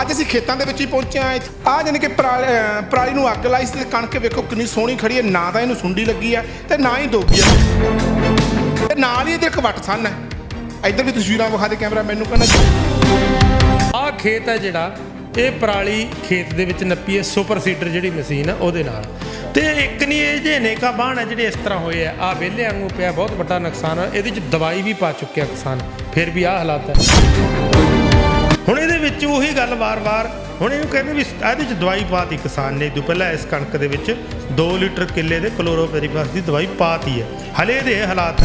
ਅੱਜ ਅਸੀਂ ਖੇਤਾਂ ਦੇ ਵਿੱਚ ਹੀ ਪਹੁੰਚੇ ਆ ਆ ਜਾਨੀ ਕਿ ਪਰਾਲੀ ਪਰਾਲੀ ਨੂੰ ਅੱਗ ਲਾਈ ਸੀ ਤੇ ਕਣਕ ਵੇਖੋ ਕਿੰਨੀ ਸੋਹਣੀ ਖੜੀ ਹੈ। ਨਾ ਤਾਂ ਇਹਨੂੰ ਸੁੰਡੀ ਲੱਗੀ ਆ ਤੇ ਨਾ ਹੀ ਦੋਗੀ ਆ ਤੇ ਨਾਲ ਹੀ ਇਹਦੇ ਇੱਕ ਵੱਟ ਸੰਨ। ਹੈ ਇੱਧਰ ਵੀ ਤਸਵੀਰਾਂ ਵਿਖਾ ਦੇ ਕੈਮਰਾ ਮੈਨੂੰ ਕਹਿੰਦਾ ਆਹ ਖੇਤ ਹੈ ਜਿਹੜਾ, ਇਹ ਪਰਾਲੀ ਖੇਤ ਦੇ ਵਿੱਚ ਨੱਪੀ ਹੈ, ਸੁਪਰ ਸੀਡਰ ਜਿਹੜੀ ਮਸ਼ੀਨ ਆ ਉਹਦੇ ਨਾਲ। ਤੇ ਇੱਕ ਨਹੀਂ ਇਹ ਜੇ ਨੇਕਾ ਬਾਣ ਹੈ ਜਿਹੜੇ ਇਸ ਤਰ੍ਹਾਂ ਹੋਏ ਆ। ਆ ਵਿਹਲੇ ਵਾਂਗੂ ਪਿਆ, ਬਹੁਤ ਵੱਡਾ ਨੁਕਸਾਨ ਹੈ ਇਹਦੇ ਚ ਦਵਾਈ ਵੀ ਪਾ ਚੁੱਕਿਆ ਕਿਸਾਨ। ਫਿਰ ਵੀ ਆਹ ਹਾਲਾਤ ਹੈ। ਹੁਣ ਇਹਦੇ ਵਿੱਚ ਉਹੀ ਗੱਲ ਵਾਰ-ਵਾਰ, ਹੁਣ ਇਹਨੂੰ ਕਹਿੰਦੇ ਵੀ ਇਹਦੇ ਚ ਦਵਾਈ ਪਾਤੀ ਕਿਸਾਨ ਨੇ ਤੋਂ ਪਹਿਲਾਂ ਇਸ ਕਣਕ ਦੇ ਵਿੱਚ 2 ਲੀਟਰ ਕਿੱਲੇ ਦੇ ਕਲੋਰੋਪੈਰੀਫਾਸ ਦੀ ਦਵਾਈ ਪਾਤੀ ਹੈ। ਹਲੇ ਦੇ ਹਾਲਾਤ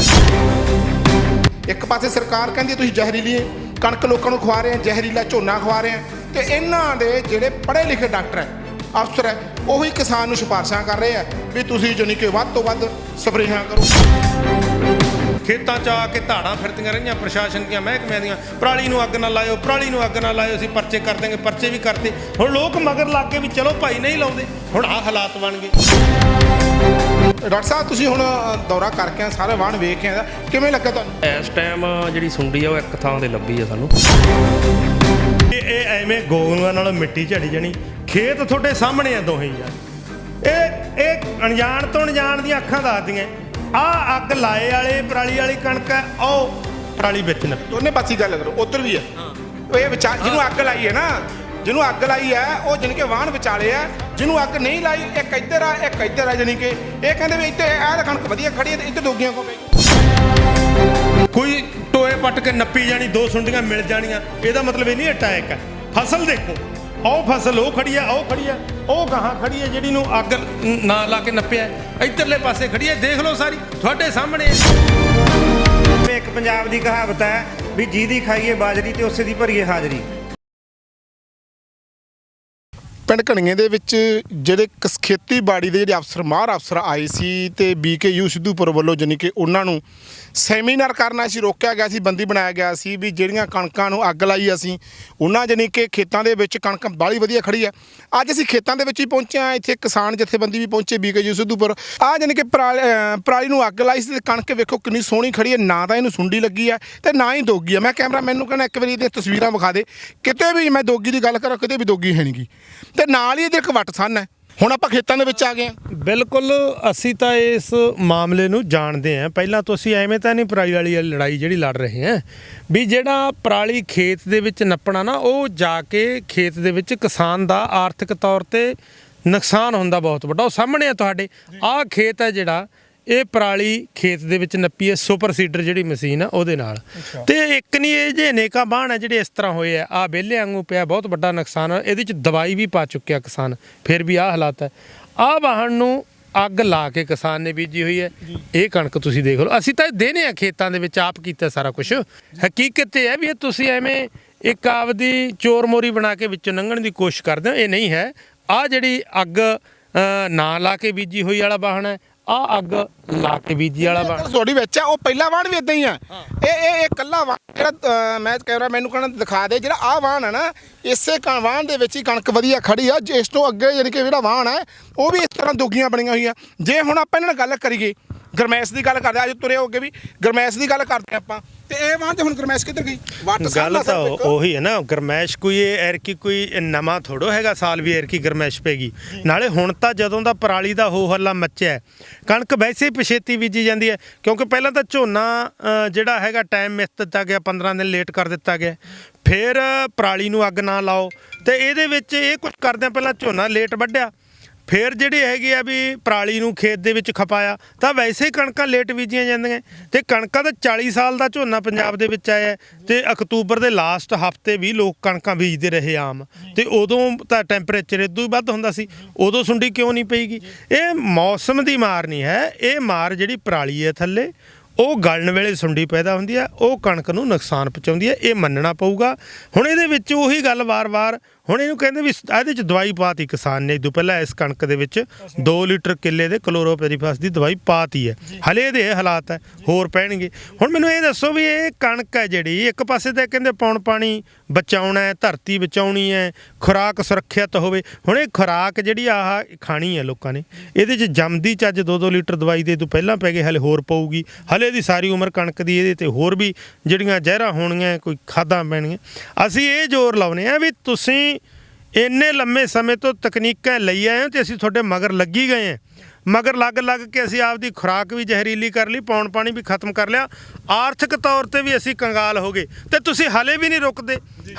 ਇੱਕ ਪਾਸੇ ਸਰਕਾਰ ਕਹਿੰਦੀ ਤੁਸੀਂ ਜ਼ਹਿਰੀਲੀ ਕਣਕ ਲੋਕਾਂ ਨੂੰ ਖਵਾ ਰਹੇ ਆ ਜ਼ਹਿਰੀਲਾ ਝੋਨਾ ਖਵਾ ਰਹੇ ਆ ਤੇ ਇਹਨਾਂ ਦੇ ਜਿਹੜੇ ਪੜ੍ਹੇ ਲਿਖੇ ਡਾਕਟਰ ਹੈ, ਅਫਸਰ ਹੈ, ਉਹੀ ਕਿਸਾਨ ਨੂੰ ਸਿਫਾਰਸ਼ਾਂ ਕਰ ਰਹੇ ਆ ਵੀ ਤੁਸੀਂ ਜਾਣੀ ਕਿ ਵੱਧ ਤੋਂ ਵੱਧ ਸਪਰੇਹਾਂ ਕਰੋ। ਖੇਤਾਂ 'ਚ ਆ ਕੇ ਧਾੜਾਂ ਫਿਰਦੀਆਂ ਰਹੀਆਂ ਪ੍ਰਸ਼ਾਸਨ ਦੀਆਂ ਮਹਿਕਮਿਆਂ ਦੀਆਂ। ਪਰਾਲੀ ਨੂੰ ਅੱਗ ਨਾ ਲਾਇਓ ਪਰਾਲੀ ਨੂੰ ਅੱਗ ਨਾ ਲਾਇਓ ਅਸੀਂ ਪਰਚੇ ਕਰ ਦਾਂਗੇ ਪਰਚੇ ਵੀ ਕਰਤੇ। ਹੁਣ ਲੋਕ ਮਗਰ ਲੱਗ ਕੇ ਵੀ ਚਲੋ ਭਾਈ ਨਹੀਂ ਲਾਉਂਦੇ ਹੁਣ ਆਹ ਹਾਲਾਤ ਬਣ ਗਏ। ਡਾਕਟਰ ਸਾਹਿਬ ਤੁਸੀਂ ਹੁਣ ਦੌਰਾ ਕਰਕੇ ਆ ਸਾਰੇ ਵਾਹਣ ਵੇਖ ਕੇ ਆਇਆ ਕਿਵੇਂ ਲੱਗਾ ਤੁਹਾਨੂੰ? ਇਸ ਟਾਈਮ ਜਿਹੜੀ ਸੁੰਡੀ ਆ ਉਹ ਇੱਕ ਥਾਂ ਤੇ ਲੱਭੀ ਆ ਸਾਨੂੰ। ਇਹ ਇਹ ਐਵੇਂ ਗੋਗਨੂਆਂ ਨਾਲ ਮਿੱਟੀ ਝੜੀ ਜਾਣੀ ਖੇਤ ਤੁਹਾਡੇ ਸਾਹਮਣੇ ਆ ਦੋਹੇ ਯਾਰ ਇਹ ਇਹ ਅਣਜਾਣ ਤੋਂ ਅਣਜਾਣ ਦੀਆਂ ਅੱਖਾਂ ਦੱਸਦੀਆਂ। ਆ ਅੱਗ ਲਾਏ ਵਾਲੇ ਪਰਾਲੀ ਵਾਲੀ ਕਣਕ ਹੈ ਉਹ ਪਰਾਲੀ ਵਿੱਚ ਨੱਪੀ। ਦੋਨੇ ਪਾਸੇ ਗੱਲ ਕਰੋ ਉਧਰ ਵੀ ਹੈ। ਉਹ ਇਹ ਵਿਚਾਰ ਜਿਹਨੂੰ ਅੱਗ ਲਾਈ ਹੈ ਨਾ ਜਿਹਨੂੰ ਅੱਗ ਲਾਈ ਹੈ ਉਹ ਜਾਣੀ ਕਿ ਵਾਹਣ ਵਿਚਾਲੇ ਆ ਜਿਹਨੂੰ ਅੱਗ ਨਹੀਂ ਲਾਈ ਇੱਕ ਇੱਧਰ ਆ ਇੱਕ ਇੱਧਰ ਆ ਜਾਣੀ ਕਿ ਇਹ ਕਹਿੰਦੇ ਵੀ ਇੱਥੇ ਆਹ ਤਾਂ ਕਣਕ ਵਧੀਆ ਖੜੀ ਹੈ ਤੇ ਇੱਧਰ ਦੋਗੀਆਂ ਕੋ ਪਈ ਕੋਈ ਟੋਏ ਪੱਟ ਕੇ ਨੱਪੀ ਜਾਣੀ ਦੋ ਸੁੰਡੀਆਂ ਮਿਲ ਜਾਣੀਆਂ ਇਹਦਾ ਮਤਲਬ ਇਹ ਨਹੀਂ ਅਟੈਕ ਹੈ। ਫਸਲ ਦੇਖੋ ਉਹ ਫਸਲ, ਉਹ ਖੜੀ ਆ ਉਹ ਖੜੀ ਆ ਉਹ ਗਾਹਾਂ ਖੜੀ ਹੈ ਜਿਹੜੀ ਨੂੰ ਅੱਗ ਨਾ ਲਾ ਕੇ ਨੱਪਿਆ ਇੱਧਰਲੇ ਪਾਸੇ ਖੜੀ ਹੈ, ਦੇਖ ਲਓ ਸਾਰੀ, ਤੁਹਾਡੇ ਸਾਹਮਣੇ ਇੱਕ ਪੰਜਾਬ ਦੀ ਕਹਾਵਤ ਹੈ ਵੀ ਜਿਹਦੀ ਖਾਈਏ ਬਾਜਰੀ ਤੇ ਉਸੇ ਦੀ ਭਰੀਏ ਹਾਜ਼ਰੀ। ਪਿੰਡ ਕਣੀਏ ਦੇ ਵਿੱਚ ਜਿਹੜੇ ਕਸ- ਖੇਤੀਬਾੜੀ ਦੇ ਜਿਹੜੇ ਅਫਸਰ, ਮਾਹਰ ਅਫਸਰ ਆਏ ਸੀ ਤੇ ਬੀਕੇਯੂ ਸਿੱਧੂਪੁਰ ਵੱਲੋਂ ਜਾਣੀ ਕਿ ਉਹਨਾਂ ਨੂੰ ਸੈਮੀਨਾਰ ਕਰਨਾ ਸੀ, ਰੋਕਿਆ ਗਿਆ ਸੀ, ਬੰਦੀ ਬਣਾਇਆ ਗਿਆ ਸੀ ਵੀ ਜਿਹੜੀਆਂ ਕਣਕਾਂ ਨੂੰ ਅੱਗ ਲਾਈ ਅਸੀਂ, ਉਹਨਾਂ ਜਾਣੀ ਕਿ ਖੇਤਾਂ ਦੇ ਵਿੱਚ ਕਣਕ ਬਾਲੀ ਵਧੀਆ ਖੜੀ ਹੈ ਅੱਜ ਅਸੀਂ ਖੇਤਾਂ ਦੇ ਵਿੱਚ ਹੀ ਪਹੁੰਚੇ ਆ ਇੱਥੇ ਕਿਸਾਨ ਜਥੇਬੰਦੀ ਵੀ ਪਹੁੰਚੇ ਬੀਕੇਯੂ ਸਿੱਧੂਪੁਰ। ਆ ਜਾਣੀ ਕਿ ਪਰਾਲੀ ਪਰਾਲੀ ਨੂੰ ਅੱਗ ਲਾਈ ਸੀ ਤੇ ਕਣਕ ਵੇਖੋ ਕਿੰਨੀ ਸੋਹਣੀ ਖੜੀ ਹੈ ਨਾ ਤਾਂ ਇਹਨੂੰ ਸੁੰਡੀ ਲੱਗੀ ਹੈ ਤੇ ਨਾ ਹੀ ਦੋਗੀ ਹੈ ਮੈਂ ਕੈਮਰਾ ਮੈਨੂੰ ਕਹਿੰਦਾ, ਇੱਕ ਵਾਰੀ ਇਹਦੀਆਂ ਤਸਵੀਰਾਂ ਵਿਖਾ ਦੇ। ਕਿਤੇ ਵੀ ਮੈਂ ਦੋਗੀ ਦੀ ਗੱਲ ਕਰਾਂ, ਕਿਤੇ ਵੀ ਦੋਗੀ ਹੈ ਨਹੀਂਗੀ ਤੇ ਨਾਲ ਹੀ ਇਹਦੇ ਇੱਕ ਵੱਟ ਸੰਨ ਹੈ। ਹੁਣ ਆਪਾਂ ਖੇਤਾਂ ਦੇ ਵਿੱਚ ਆ ਗਏ ਹਾਂ। ਬਿਲਕੁਲ ਅਸੀਂ ਤਾਂ ਇਸ ਮਾਮਲੇ ਨੂੰ ਜਾਣਦੇ ਹਾਂ। ਪਹਿਲਾਂ ਤੋਂ ਅਸੀਂ ਐਵੇਂ ਤਾਂ ਨਹੀਂ ਪਰਾਲੀ ਵਾਲੀ ਲੜਾਈ ਜਿਹੜੀ ਲੜ ਰਹੇ ਹਾਂ। ਵੀ ਜਿਹੜਾ ਪਰਾਲੀ ਖੇਤ ਦੇ ਵਿੱਚ ਨੱਪਣਾ ਨਾ ਉਹ ਜਾ ਕੇ ਖੇਤ ਦੇ ਵਿੱਚ ਕਿਸਾਨ ਦਾ ਆਰਥਿਕ ਤੌਰ ਤੇ ਨੁਕਸਾਨ ਹੁੰਦਾ ਬਹੁਤ ਵੱਡਾ। ਉਹ ਸਾਹਮਣੇ ਆ ਤੁਹਾਡੇ। ਆਹ ਖੇਤ ਹੈ ਜਿਹੜਾ ਇਹ ਪਰਾਲੀ ਖੇਤ ਦੇ ਵਿੱਚ ਨੱਪੀ ਹੈ ਸੁਪਰ ਸੀਡਰ ਜਿਹੜੀ ਮਸ਼ੀਨ ਆ ਉਹਦੇ ਨਾਲ। ਤੇ ਇੱਕ ਨਹੀਂ ਇਹ ਜੇ ਨੇਕਾ ਬਾਣ ਹੈ ਜਿਹੜੇ ਇਸ ਤਰ੍ਹਾਂ ਹੋਏ ਆ ਆ ਵਿਹਲੇ ਵਾਂਗੂ ਪਿਆ ਬਹੁਤ ਵੱਡਾ ਨੁਕਸਾਨ ਹੈ ਇਹਦੇ ਚ ਦਵਾਈ ਵੀ ਪਾ ਚੁੱਕਿਆ ਕਿਸਾਨ ਫਿਰ ਵੀ ਆਹ ਹਾਲਾਤ ਹੈ ਆਹ ਵਾਹਣ ਨੂੰ ਅੱਗ ਲਾ ਕੇ ਕਿਸਾਨ ਨੇ ਬੀਜੀ ਹੋਈ ਹੈ। ਇਹ ਕਣਕ ਤੁਸੀਂ ਦੇਖ ਲਓ। ਅਸੀਂ ਤਾਂ ਇਹ ਦੇਨੇ ਆ ਖੇਤਾਂ ਦੇ ਵਿੱਚ ਆਪ ਕੀਤਾ ਸਾਰਾ ਕੁਝ ਹਕੀਕਤ ਇਹ ਹੈ ਵੀ ਇਹ ਤੁਸੀਂ ਐਵੇਂ ਇੱਕ ਆਪਦੀ ਚੋਰ ਮੋਰੀ ਬਣਾ ਕੇ ਵਿੱਚੋਂ ਲੰਘਣ ਦੀ ਕੋਸ਼ਿਸ਼ ਕਰਦੇ ਹੋ ਇਹ ਨਹੀਂ ਹੈ। ਆ ਜਿਹੜੀ ਅੱਗ ਨਾ ਲਾ ਕੇ ਬੀਜੀ ਹੋਈ ਵਾਲਾ ਵਾਹਣ ਹੈ ਆ ਅੱਗ ਲਾ ਕੇ ਬੀਜੀ ਵਾਲਾ ਵਾਹਣ ਤੁਹਾਡੀ ਵਿੱਚ ਆ ਉਹ ਪਹਿਲਾ ਵਾਹਣ ਵੀ ਇਦਾਂ ਹੀ ਆ। ਇਹ ਇਹ ਇਹ ਕੱਲਾ ਵਾਹਣ ਜਿਹੜਾ ਮੈਂ ਕੈਮਰਾ ਮੈਨੂੰ ਕਹਿੰਦਾ ਦਿਖਾ ਦੇ ਜਿਹੜਾ ਆ ਵਾਹਣ ਹੈ ਨਾ ਇਸੇ ਵਾਹਣ ਦੇ ਵਿੱਚ ਹੀ ਕਣਕ ਵਧੀਆ ਖੜੀ ਆ। ਜਿਸ ਤੋਂ ਅੱਗੇ ਯਾਨੀ ਕਿ ਜਿਹੜਾ ਵਾਹਣ ਹੈ ਉਹ ਵੀ ਇਸ ਤਰ੍ਹਾਂ ਦੁੱਗੀਆਂ ਬਣੀਆਂ ਹੋਈਆਂ। ਜੇ ਹੁਣ ਆਪਾਂ ਇਹਨਾਂ ਨਾਲ ਗੱਲ ਕਰੀਏ ਗਰਮੈਸ਼ ਦੀ ਗੱਲ ਕਰਦੇ ਆ, ਅੱਜ ਤੁਰੇ ਹੋ ਕੇ ਵੀ ਗਰਮੈਸ਼ ਦੀ ਗੱਲ ਕਰਦੇ ਆਪਾਂ। ਤੇ ਇਹ ਵਾਹਣ ਤੇ ਹੁਣ ਗਰਮੈਸ਼ ਕਿੱਧਰ ਗਈ? ਵੱਟ ਗੱਲ ਤਾਂ ਸਿਰਫ ਉਹ- ਇੱਕ। ਉਹੀ ਹੈ ਨਾ ਗਰਮੈਸ਼ ਕੋਈ ਇਹ ਐਰ ਕੀ ਕੋਈ ਨਵਾਂ ਥੋੜੋ ਹੈਗਾ ਸਾਲ ਵੀ ਐਰ ਕੀ ਗਰਮੈਸ਼ ਪੈਗੀ ਨਾਲੇ ਹੁਣ ਤਾਂ ਜਦੋਂ ਦਾ ਪਰਾਲੀ ਦਾ ਹੋ ਹੱਲਾ ਮੱਚਿਆ ਹੈ, ਕਣਕ ਵੈਸੇ ਹੀ ਪਛੇਤੀ ਬੀਜੀ ਜਾਂਦੀ ਹੈ ਕਿਉਂਕਿ ਪਹਿਲਾਂ ਤਾਂ ਝੋਨਾ ਅ, ਜਿਹੜਾ ਹੈਗਾ ਟਾਈਮ ਮਿਸ ਦਿੱਤਾ ਗਿਆ 15 ਦਿਨ ਲੇਟ ਕਰ ਦਿੱਤਾ ਗਿਆ। ਫਿਰ ਪਰਾਲੀ ਨੂੰ ਅੱਗ ਨਾ ਲਾਓ। ਤੇ ਇਹਦੇ ਵਿੱਚ ਇਹ ਕੁਝ ਕਰਦੇ ਪਹਿਲਾਂ ਝੋਨਾ ਲੇਟ ਵੱਢਿਆ ਫਿਰ ਜਿਹੜੇ ਹੈਗੇ ਆ ਵੀ ਪਰਾਲੀ ਨੂੰ ਖੇਤ ਦੇ ਵਿੱਚ ਖਪਾਇਆ, ਤਾਂ ਵੈਸੇ ਹੀ ਕਣਕਾਂ ਲੇਟ ਬੀਜੀਆਂ ਜਾਂਦੀਆਂ। ਤੇ ਕਣਕਾਂ ਦਾ 40 ਸਾਲ ਦਾ ਝੋਨਾ ਪੰਜਾਬ ਦੇ ਵਿੱਚ ਆਇਆ ਹੈ ਤੇ ਅਕਤੂਬਰ ਦੇ ਲਾਸਟ ਹਫ਼ਤੇ ਵੀ ਲੋਕ ਕਣਕਾਂ ਬੀਜਦੇ ਰਹੇ ਆਮ। ਤੇ ਉਦੋਂ ਤਾਂ ਟੈਂਪਰੇਚਰ ਇਦੋਂ ਹੀ ਵੱਧ ਹੁੰਦਾ ਸੀ, ਉਦੋਂ ਸੁੰਡੀ ਕਿਉਂ ਨਹੀਂ ਪਈਗੀ? ਇਹ ਮੌਸਮ ਦੀ ਮਾਰ ਨਹੀਂ ਹੈ, ਇਹ ਮਾਰ ਜਿਹੜੀ ਪਰਾਲੀ ਹੈ ਥੱਲੇ, ਉਹ ਗਲਣ ਵੇਲੇ ਸੁੰਡੀ ਪੈਦਾ ਹੁੰਦੀ ਹੈ, ਉਹ ਕਣਕ ਨੂੰ ਨੁਕਸਾਨ ਪਹੁੰਚਾਉਂਦੀ ਹੈ, ਇਹ ਮੰਨਣਾ ਪਊਗਾ। ਹੁਣ ਇਹਦੇ ਵਿੱਚ ਉਹੀ ਗੱਲ ਵਾਰ-ਵਾਰ ਹੁਣ ਇਹਨੂੰ ਕਹਿੰਦੇ ਵੀ ਇਹਦੇ ਚ ਦਵਾਈ ਪਾਤੀ ਕਿਸਾਨ ਨੇ ਤੋਂ ਪਹਿਲਾਂ ਇਸ ਕਣਕ ਦੇ ਵਿੱਚ 2 ਲੀਟਰ ਕਿੱਲੇ ਦੇ ਕਲੋਰੋਪੈਰੀਫਾਸ ਦੀ ਦਵਾਈ ਪਾਤੀ ਹੈ। ਹਲੇ ਇਹਦੇ ਇਹ ਹਾਲਾਤ ਹੈ ਹੋਰ ਪੈਣਗੇ। ਹੁਣ ਮੈਨੂੰ ਇਹ ਦੱਸੋ ਵੀ ਇਹ ਕਣਕ ਹੈ ਜਿਹੜੀ ਇੱਕ ਪਾਸੇ ਤਾਂ ਕਹਿੰਦੇ ਪੌਣ ਪਾਣੀ ਬਚਾਉਣਾ ਹੈ ਧਰਤੀ ਬਚਾਉਣੀ ਹੈ ਖੁਰਾਕ ਸੁਰੱਖਿਅਤ ਹੋਵੇ। ਹੁਣ ਇਹ ਖੁਰਾਕ ਜਿਹੜੀ ਆਹ ਖਾਣੀ ਹੈ ਲੋਕਾਂ ਨੇ ਇਹਦੇ ਚ ਜੰਮਦੀ ਚੱਜ 2-2 ਲੀਟਰ ਦਵਾਈ ਦੇ ਤੋਂ ਪਹਿਲਾਂ ਪੈ ਗਏ ਹਲੇ ਹੋਰ ਪਊਗੀ। ਹਲੇ ਦੀ ਸਾਰੀ ਉਮਰ ਕਣਕ ਦੀ ਇਹਦੇ ਤੇ ਹੋਰ ਵੀ ਜਿਹੜੀਆਂ ਜ਼ਹਿਰਾਂ ਹੋਣੀਆਂ ਕੋਈ ਖਾਦਾਂ ਪੈਣੀਆਂ ਅਸੀਂ ਇਹ ਜ਼ੋਰ ਲਾਉਨੇ ਆ ਵੀ ਤੁਸੀਂ ਇੰਨੇ ਲੰਮੇ ਸਮੇਂ ਤੋਂ ਤਕਨੀਕਾਂ ਲਈ ਆਏ ਹੋ ਤੇ ਅਸੀਂ ਤੁਹਾਡੇ ਮਗਰ ਲੱਗੀ ਗਏ ਹਾਂ। ਮਗਰ ਲੱਗ ਲੱਗ ਕੇ ਅਸੀਂ ਆਪਦੀ ਖੁਰਾਕ ਵੀ ਜ਼ਹਿਰੀਲੀ ਕਰ ਲਈ, ਪੌਣ ਪਾਣੀ ਵੀ ਖਤਮ ਕਰ ਲਿਆ। ਆਰਥਿਕ ਤੌਰ ਤੇ ਵੀ ਅਸੀਂ ਕੰਗਾਲ ਹੋ ਗਏ। ਤੇ ਤੁਸੀਂ ਹਲੇ ਵੀ ਨਹੀਂ ਰੁਕਦੇ।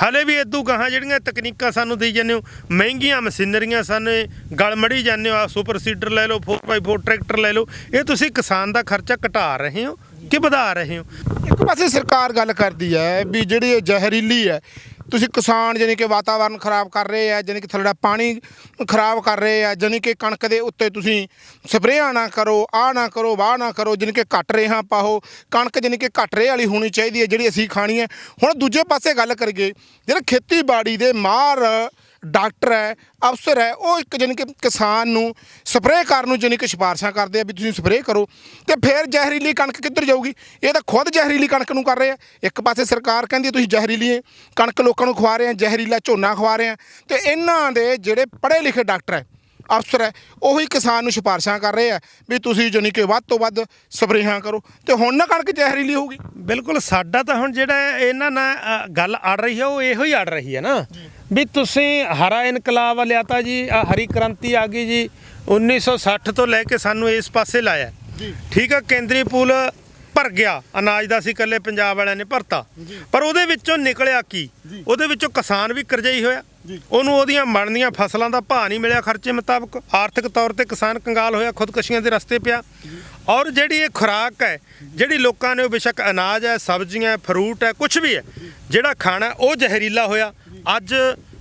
ਹਲੇ ਵੀ ਇਦੋਂ ਗਾਹਾਂ ਜਿਹੜੀਆਂ ਤਕਨੀਕਾਂ ਸਾਨੂੰ ਦੇਈ ਜਾਂਦੇ ਹੋ। ਮਹਿੰਗੀਆਂ ਮਸ਼ੀਨਰੀਆਂ ਸਾਨੂੰ ਗਲ ਮੜੀ ਜਾਂਦੇ ਹੋ। ਆ ਸੁਪਰ ਸੀਡਰ ਲੈ ਲਓ 4x4 ਟਰੈਕਟਰ ਲੈ ਲਓ। ਇਹ ਤੁਸੀਂ ਕਿਸਾਨ ਦਾ ਖਰਚਾ ਘਟਾ ਰਹੇ ਹੋ ਕਿ ਵਧਾ ਰਹੇ ਹੋ? ਇੱਕ ਪਾਸੇ ਸਰਕਾਰ ਗੱਲ ਕਰਦੀ ਹੈ ਵੀ ਜਿਹੜੀ ਇਹ ਜ਼ਹਿਰੀਲੀ ਹੈ ਤੁਸੀਂ ਕਿਸਾਨ ਜਾਨੀ ਕਿ ਵਾਤਾਵਰਨ ਖਰਾਬ ਕਰ ਰਹੇ ਆ ਜਾਨੀ ਕਿ ਥੱਲੜਾ ਪਾਣੀ ਖਰਾਬ ਕਰ ਰਹੇ ਆ ਜਾਨੀ ਕਿ ਕਣਕ ਦੇ ਉੱਤੇ ਤੁਸੀਂ ਸਪਰੇਆਂ ਨਾ ਕਰੋ ਆ ਨਾ ਕਰੋ, ਵਾਹ ਨਾ ਕਰੋ ਜਾਨੀ ਕਿ ਘੱਟ ਰੇਹਾਂ ਪਾਓ। ਕਣਕ ਜਾਨੀ ਕਿ ਘੱਟ ਰੇ ਵਾਲੀ ਹੋਣੀ ਚਾਹੀਦੀ ਹੈ ਜਿਹੜੀ ਅਸੀਂ ਖਾਣੀ ਹੈ। ਹੁਣ ਦੂਜੇ ਪਾਸੇ ਗੱਲ ਕਰੀਏ, ਜਿਹੜਾ ਖੇਤੀਬਾੜੀ ਦੇ ਮਾਹਰ ਡਾਕਟਰ ਹੈ, ਅਫਸਰ ਹੈ, ਉਹ ਇੱਕ ਜਾਨੀ ਕਿ ਕਿਸਾਨ ਨੂੰ ਸਪਰੇਅ ਕਰਨ ਨੂੰ ਜਾਨੀ ਕਿ ਸਿਫਾਰਸ਼ਾਂ ਕਰਦੇ ਆ ਵੀ ਤੁਸੀਂ ਸਪਰੇਅ ਕਰੋ ਤੇ ਫਿਰ ਜ਼ਹਿਰੀਲੀ ਕਣਕ ਕਿੱਧਰ ਜਾਊਗੀ? ਇਹ ਤਾਂ ਖੁਦ ਜ਼ਹਿਰੀਲੀ ਕਣਕ ਨੂੰ ਕਰ ਰਹੇ ਆ। ਇੱਕ ਪਾਸੇ ਸਰਕਾਰ ਕਹਿੰਦੀ ਤੁਸੀਂ ਜ਼ਹਿਰੀਲੀ ਕਣਕ ਲੋਕਾਂ ਨੂੰ ਖਵਾ ਰਹੇ ਆ, ਜ਼ਹਿਰੀਲਾ ਝੋਨਾ ਖਵਾ ਰਹੇ ਆ ਤੇ ਇਹਨਾਂ ਦੇ ਜਿਹੜੇ ਪੜ੍ਹੇ ਲਿਖੇ ਡਾਕਟਰ ਹੈ ਅਫਸਰ ਹੈ ਉਹੀ ਕਿਸਾਨ ਨੂੰ ਸਿਫਾਰਸ਼ਾਂ ਕਰ ਰਹੇ ਆ ਵੀ ਤੁਸੀਂ ਜਾਨੀ ਕਿ ਵੱਧ ਤੋਂ ਵੱਧ ਸਪਰੇਹਾਂ ਕਰੋ ਤੇ ਹੁਣ ਨਾ ਕਣਕ ਜ਼ਹਿਰੀਲੀ ਹੋਊਗੀ। ਬਿਲਕੁਲ ਸਾਡਾ ਤਾਂ ਹੁਣ ਜਿਹੜਾ ਇਹਨਾਂ ਨਾਲ ਗੱਲ ਅੜ ਰਹੀ ਹੈ ਉਹ ਇਹੋ ਹੀ ਅੜ ਰਹੀ ਹੈ ਨਾ। ਵੀ ਤੁਸੀਂ ਹਰਾ ਇਨਕਲਾਬ ਲਿਆਤਾ ਜੀ ਆ ਹਰੀ ਕ੍ਰਾਂਤੀ ਆ ਗਈ ਜੀ 1960 ਤੋਂ ਲੈ ਕੇ ਸਾਨੂੰ ਇਸ ਪਾਸੇ ਲਾਇਆ। ਠੀਕ ਆ ਕੇਂਦਰੀ ਪੂਲ ਭਰ ਗਿਆ ਅਨਾਜ ਦਾ ਸੀ ਇਕੱਲੇ ਪੰਜਾਬ ਵਾਲਿਆਂ ਨੇ ਭਰਤਾ। ਪਰ ਉਹਦੇ ਵਿੱਚੋਂ ਨਿਕਲਿਆ ਕੀ? ਉਹਦੇ ਵਿੱਚੋਂ ਕਿਸਾਨ ਵੀ ਕਰਜਾਈ ਹੋਇਆ। ਉਹਨੂੰ ਉਹਦੀਆਂ ਬਣਦੀਆਂ ਫਸਲਾਂ ਦਾ ਭਾਅ ਨਹੀਂ ਮਿਲਿਆ ਖਰਚੇ ਮੁਤਾਬਕ। ਆਰਥਿਕ ਤੌਰ ਤੇ ਕਿਸਾਨ ਕੰਗਾਲ ਹੋਇਆ, ਖੁਦਕਸ਼ੀਆਂ ਦੇ ਰਸਤੇ ਪਿਆ। ਔਰ ਜਿਹੜੀ ਇਹ ਖੁਰਾਕ ਹੈ, ਜਿਹੜੀ ਲੋਕਾਂ ਨੇ ਉਹ ਬੇਸ਼ੱਕ ਅਨਾਜ ਹੈ, ਸਬਜ਼ੀਆਂ ਫਰੂਟ ਹੈ ਕੁਝ ਵੀ ਹੈ, ਜਿਹੜਾ ਖਾਣਾ ਉਹ ਜ਼ਹਿਰੀਲਾ ਹੋਇਆ। ਅੱਜ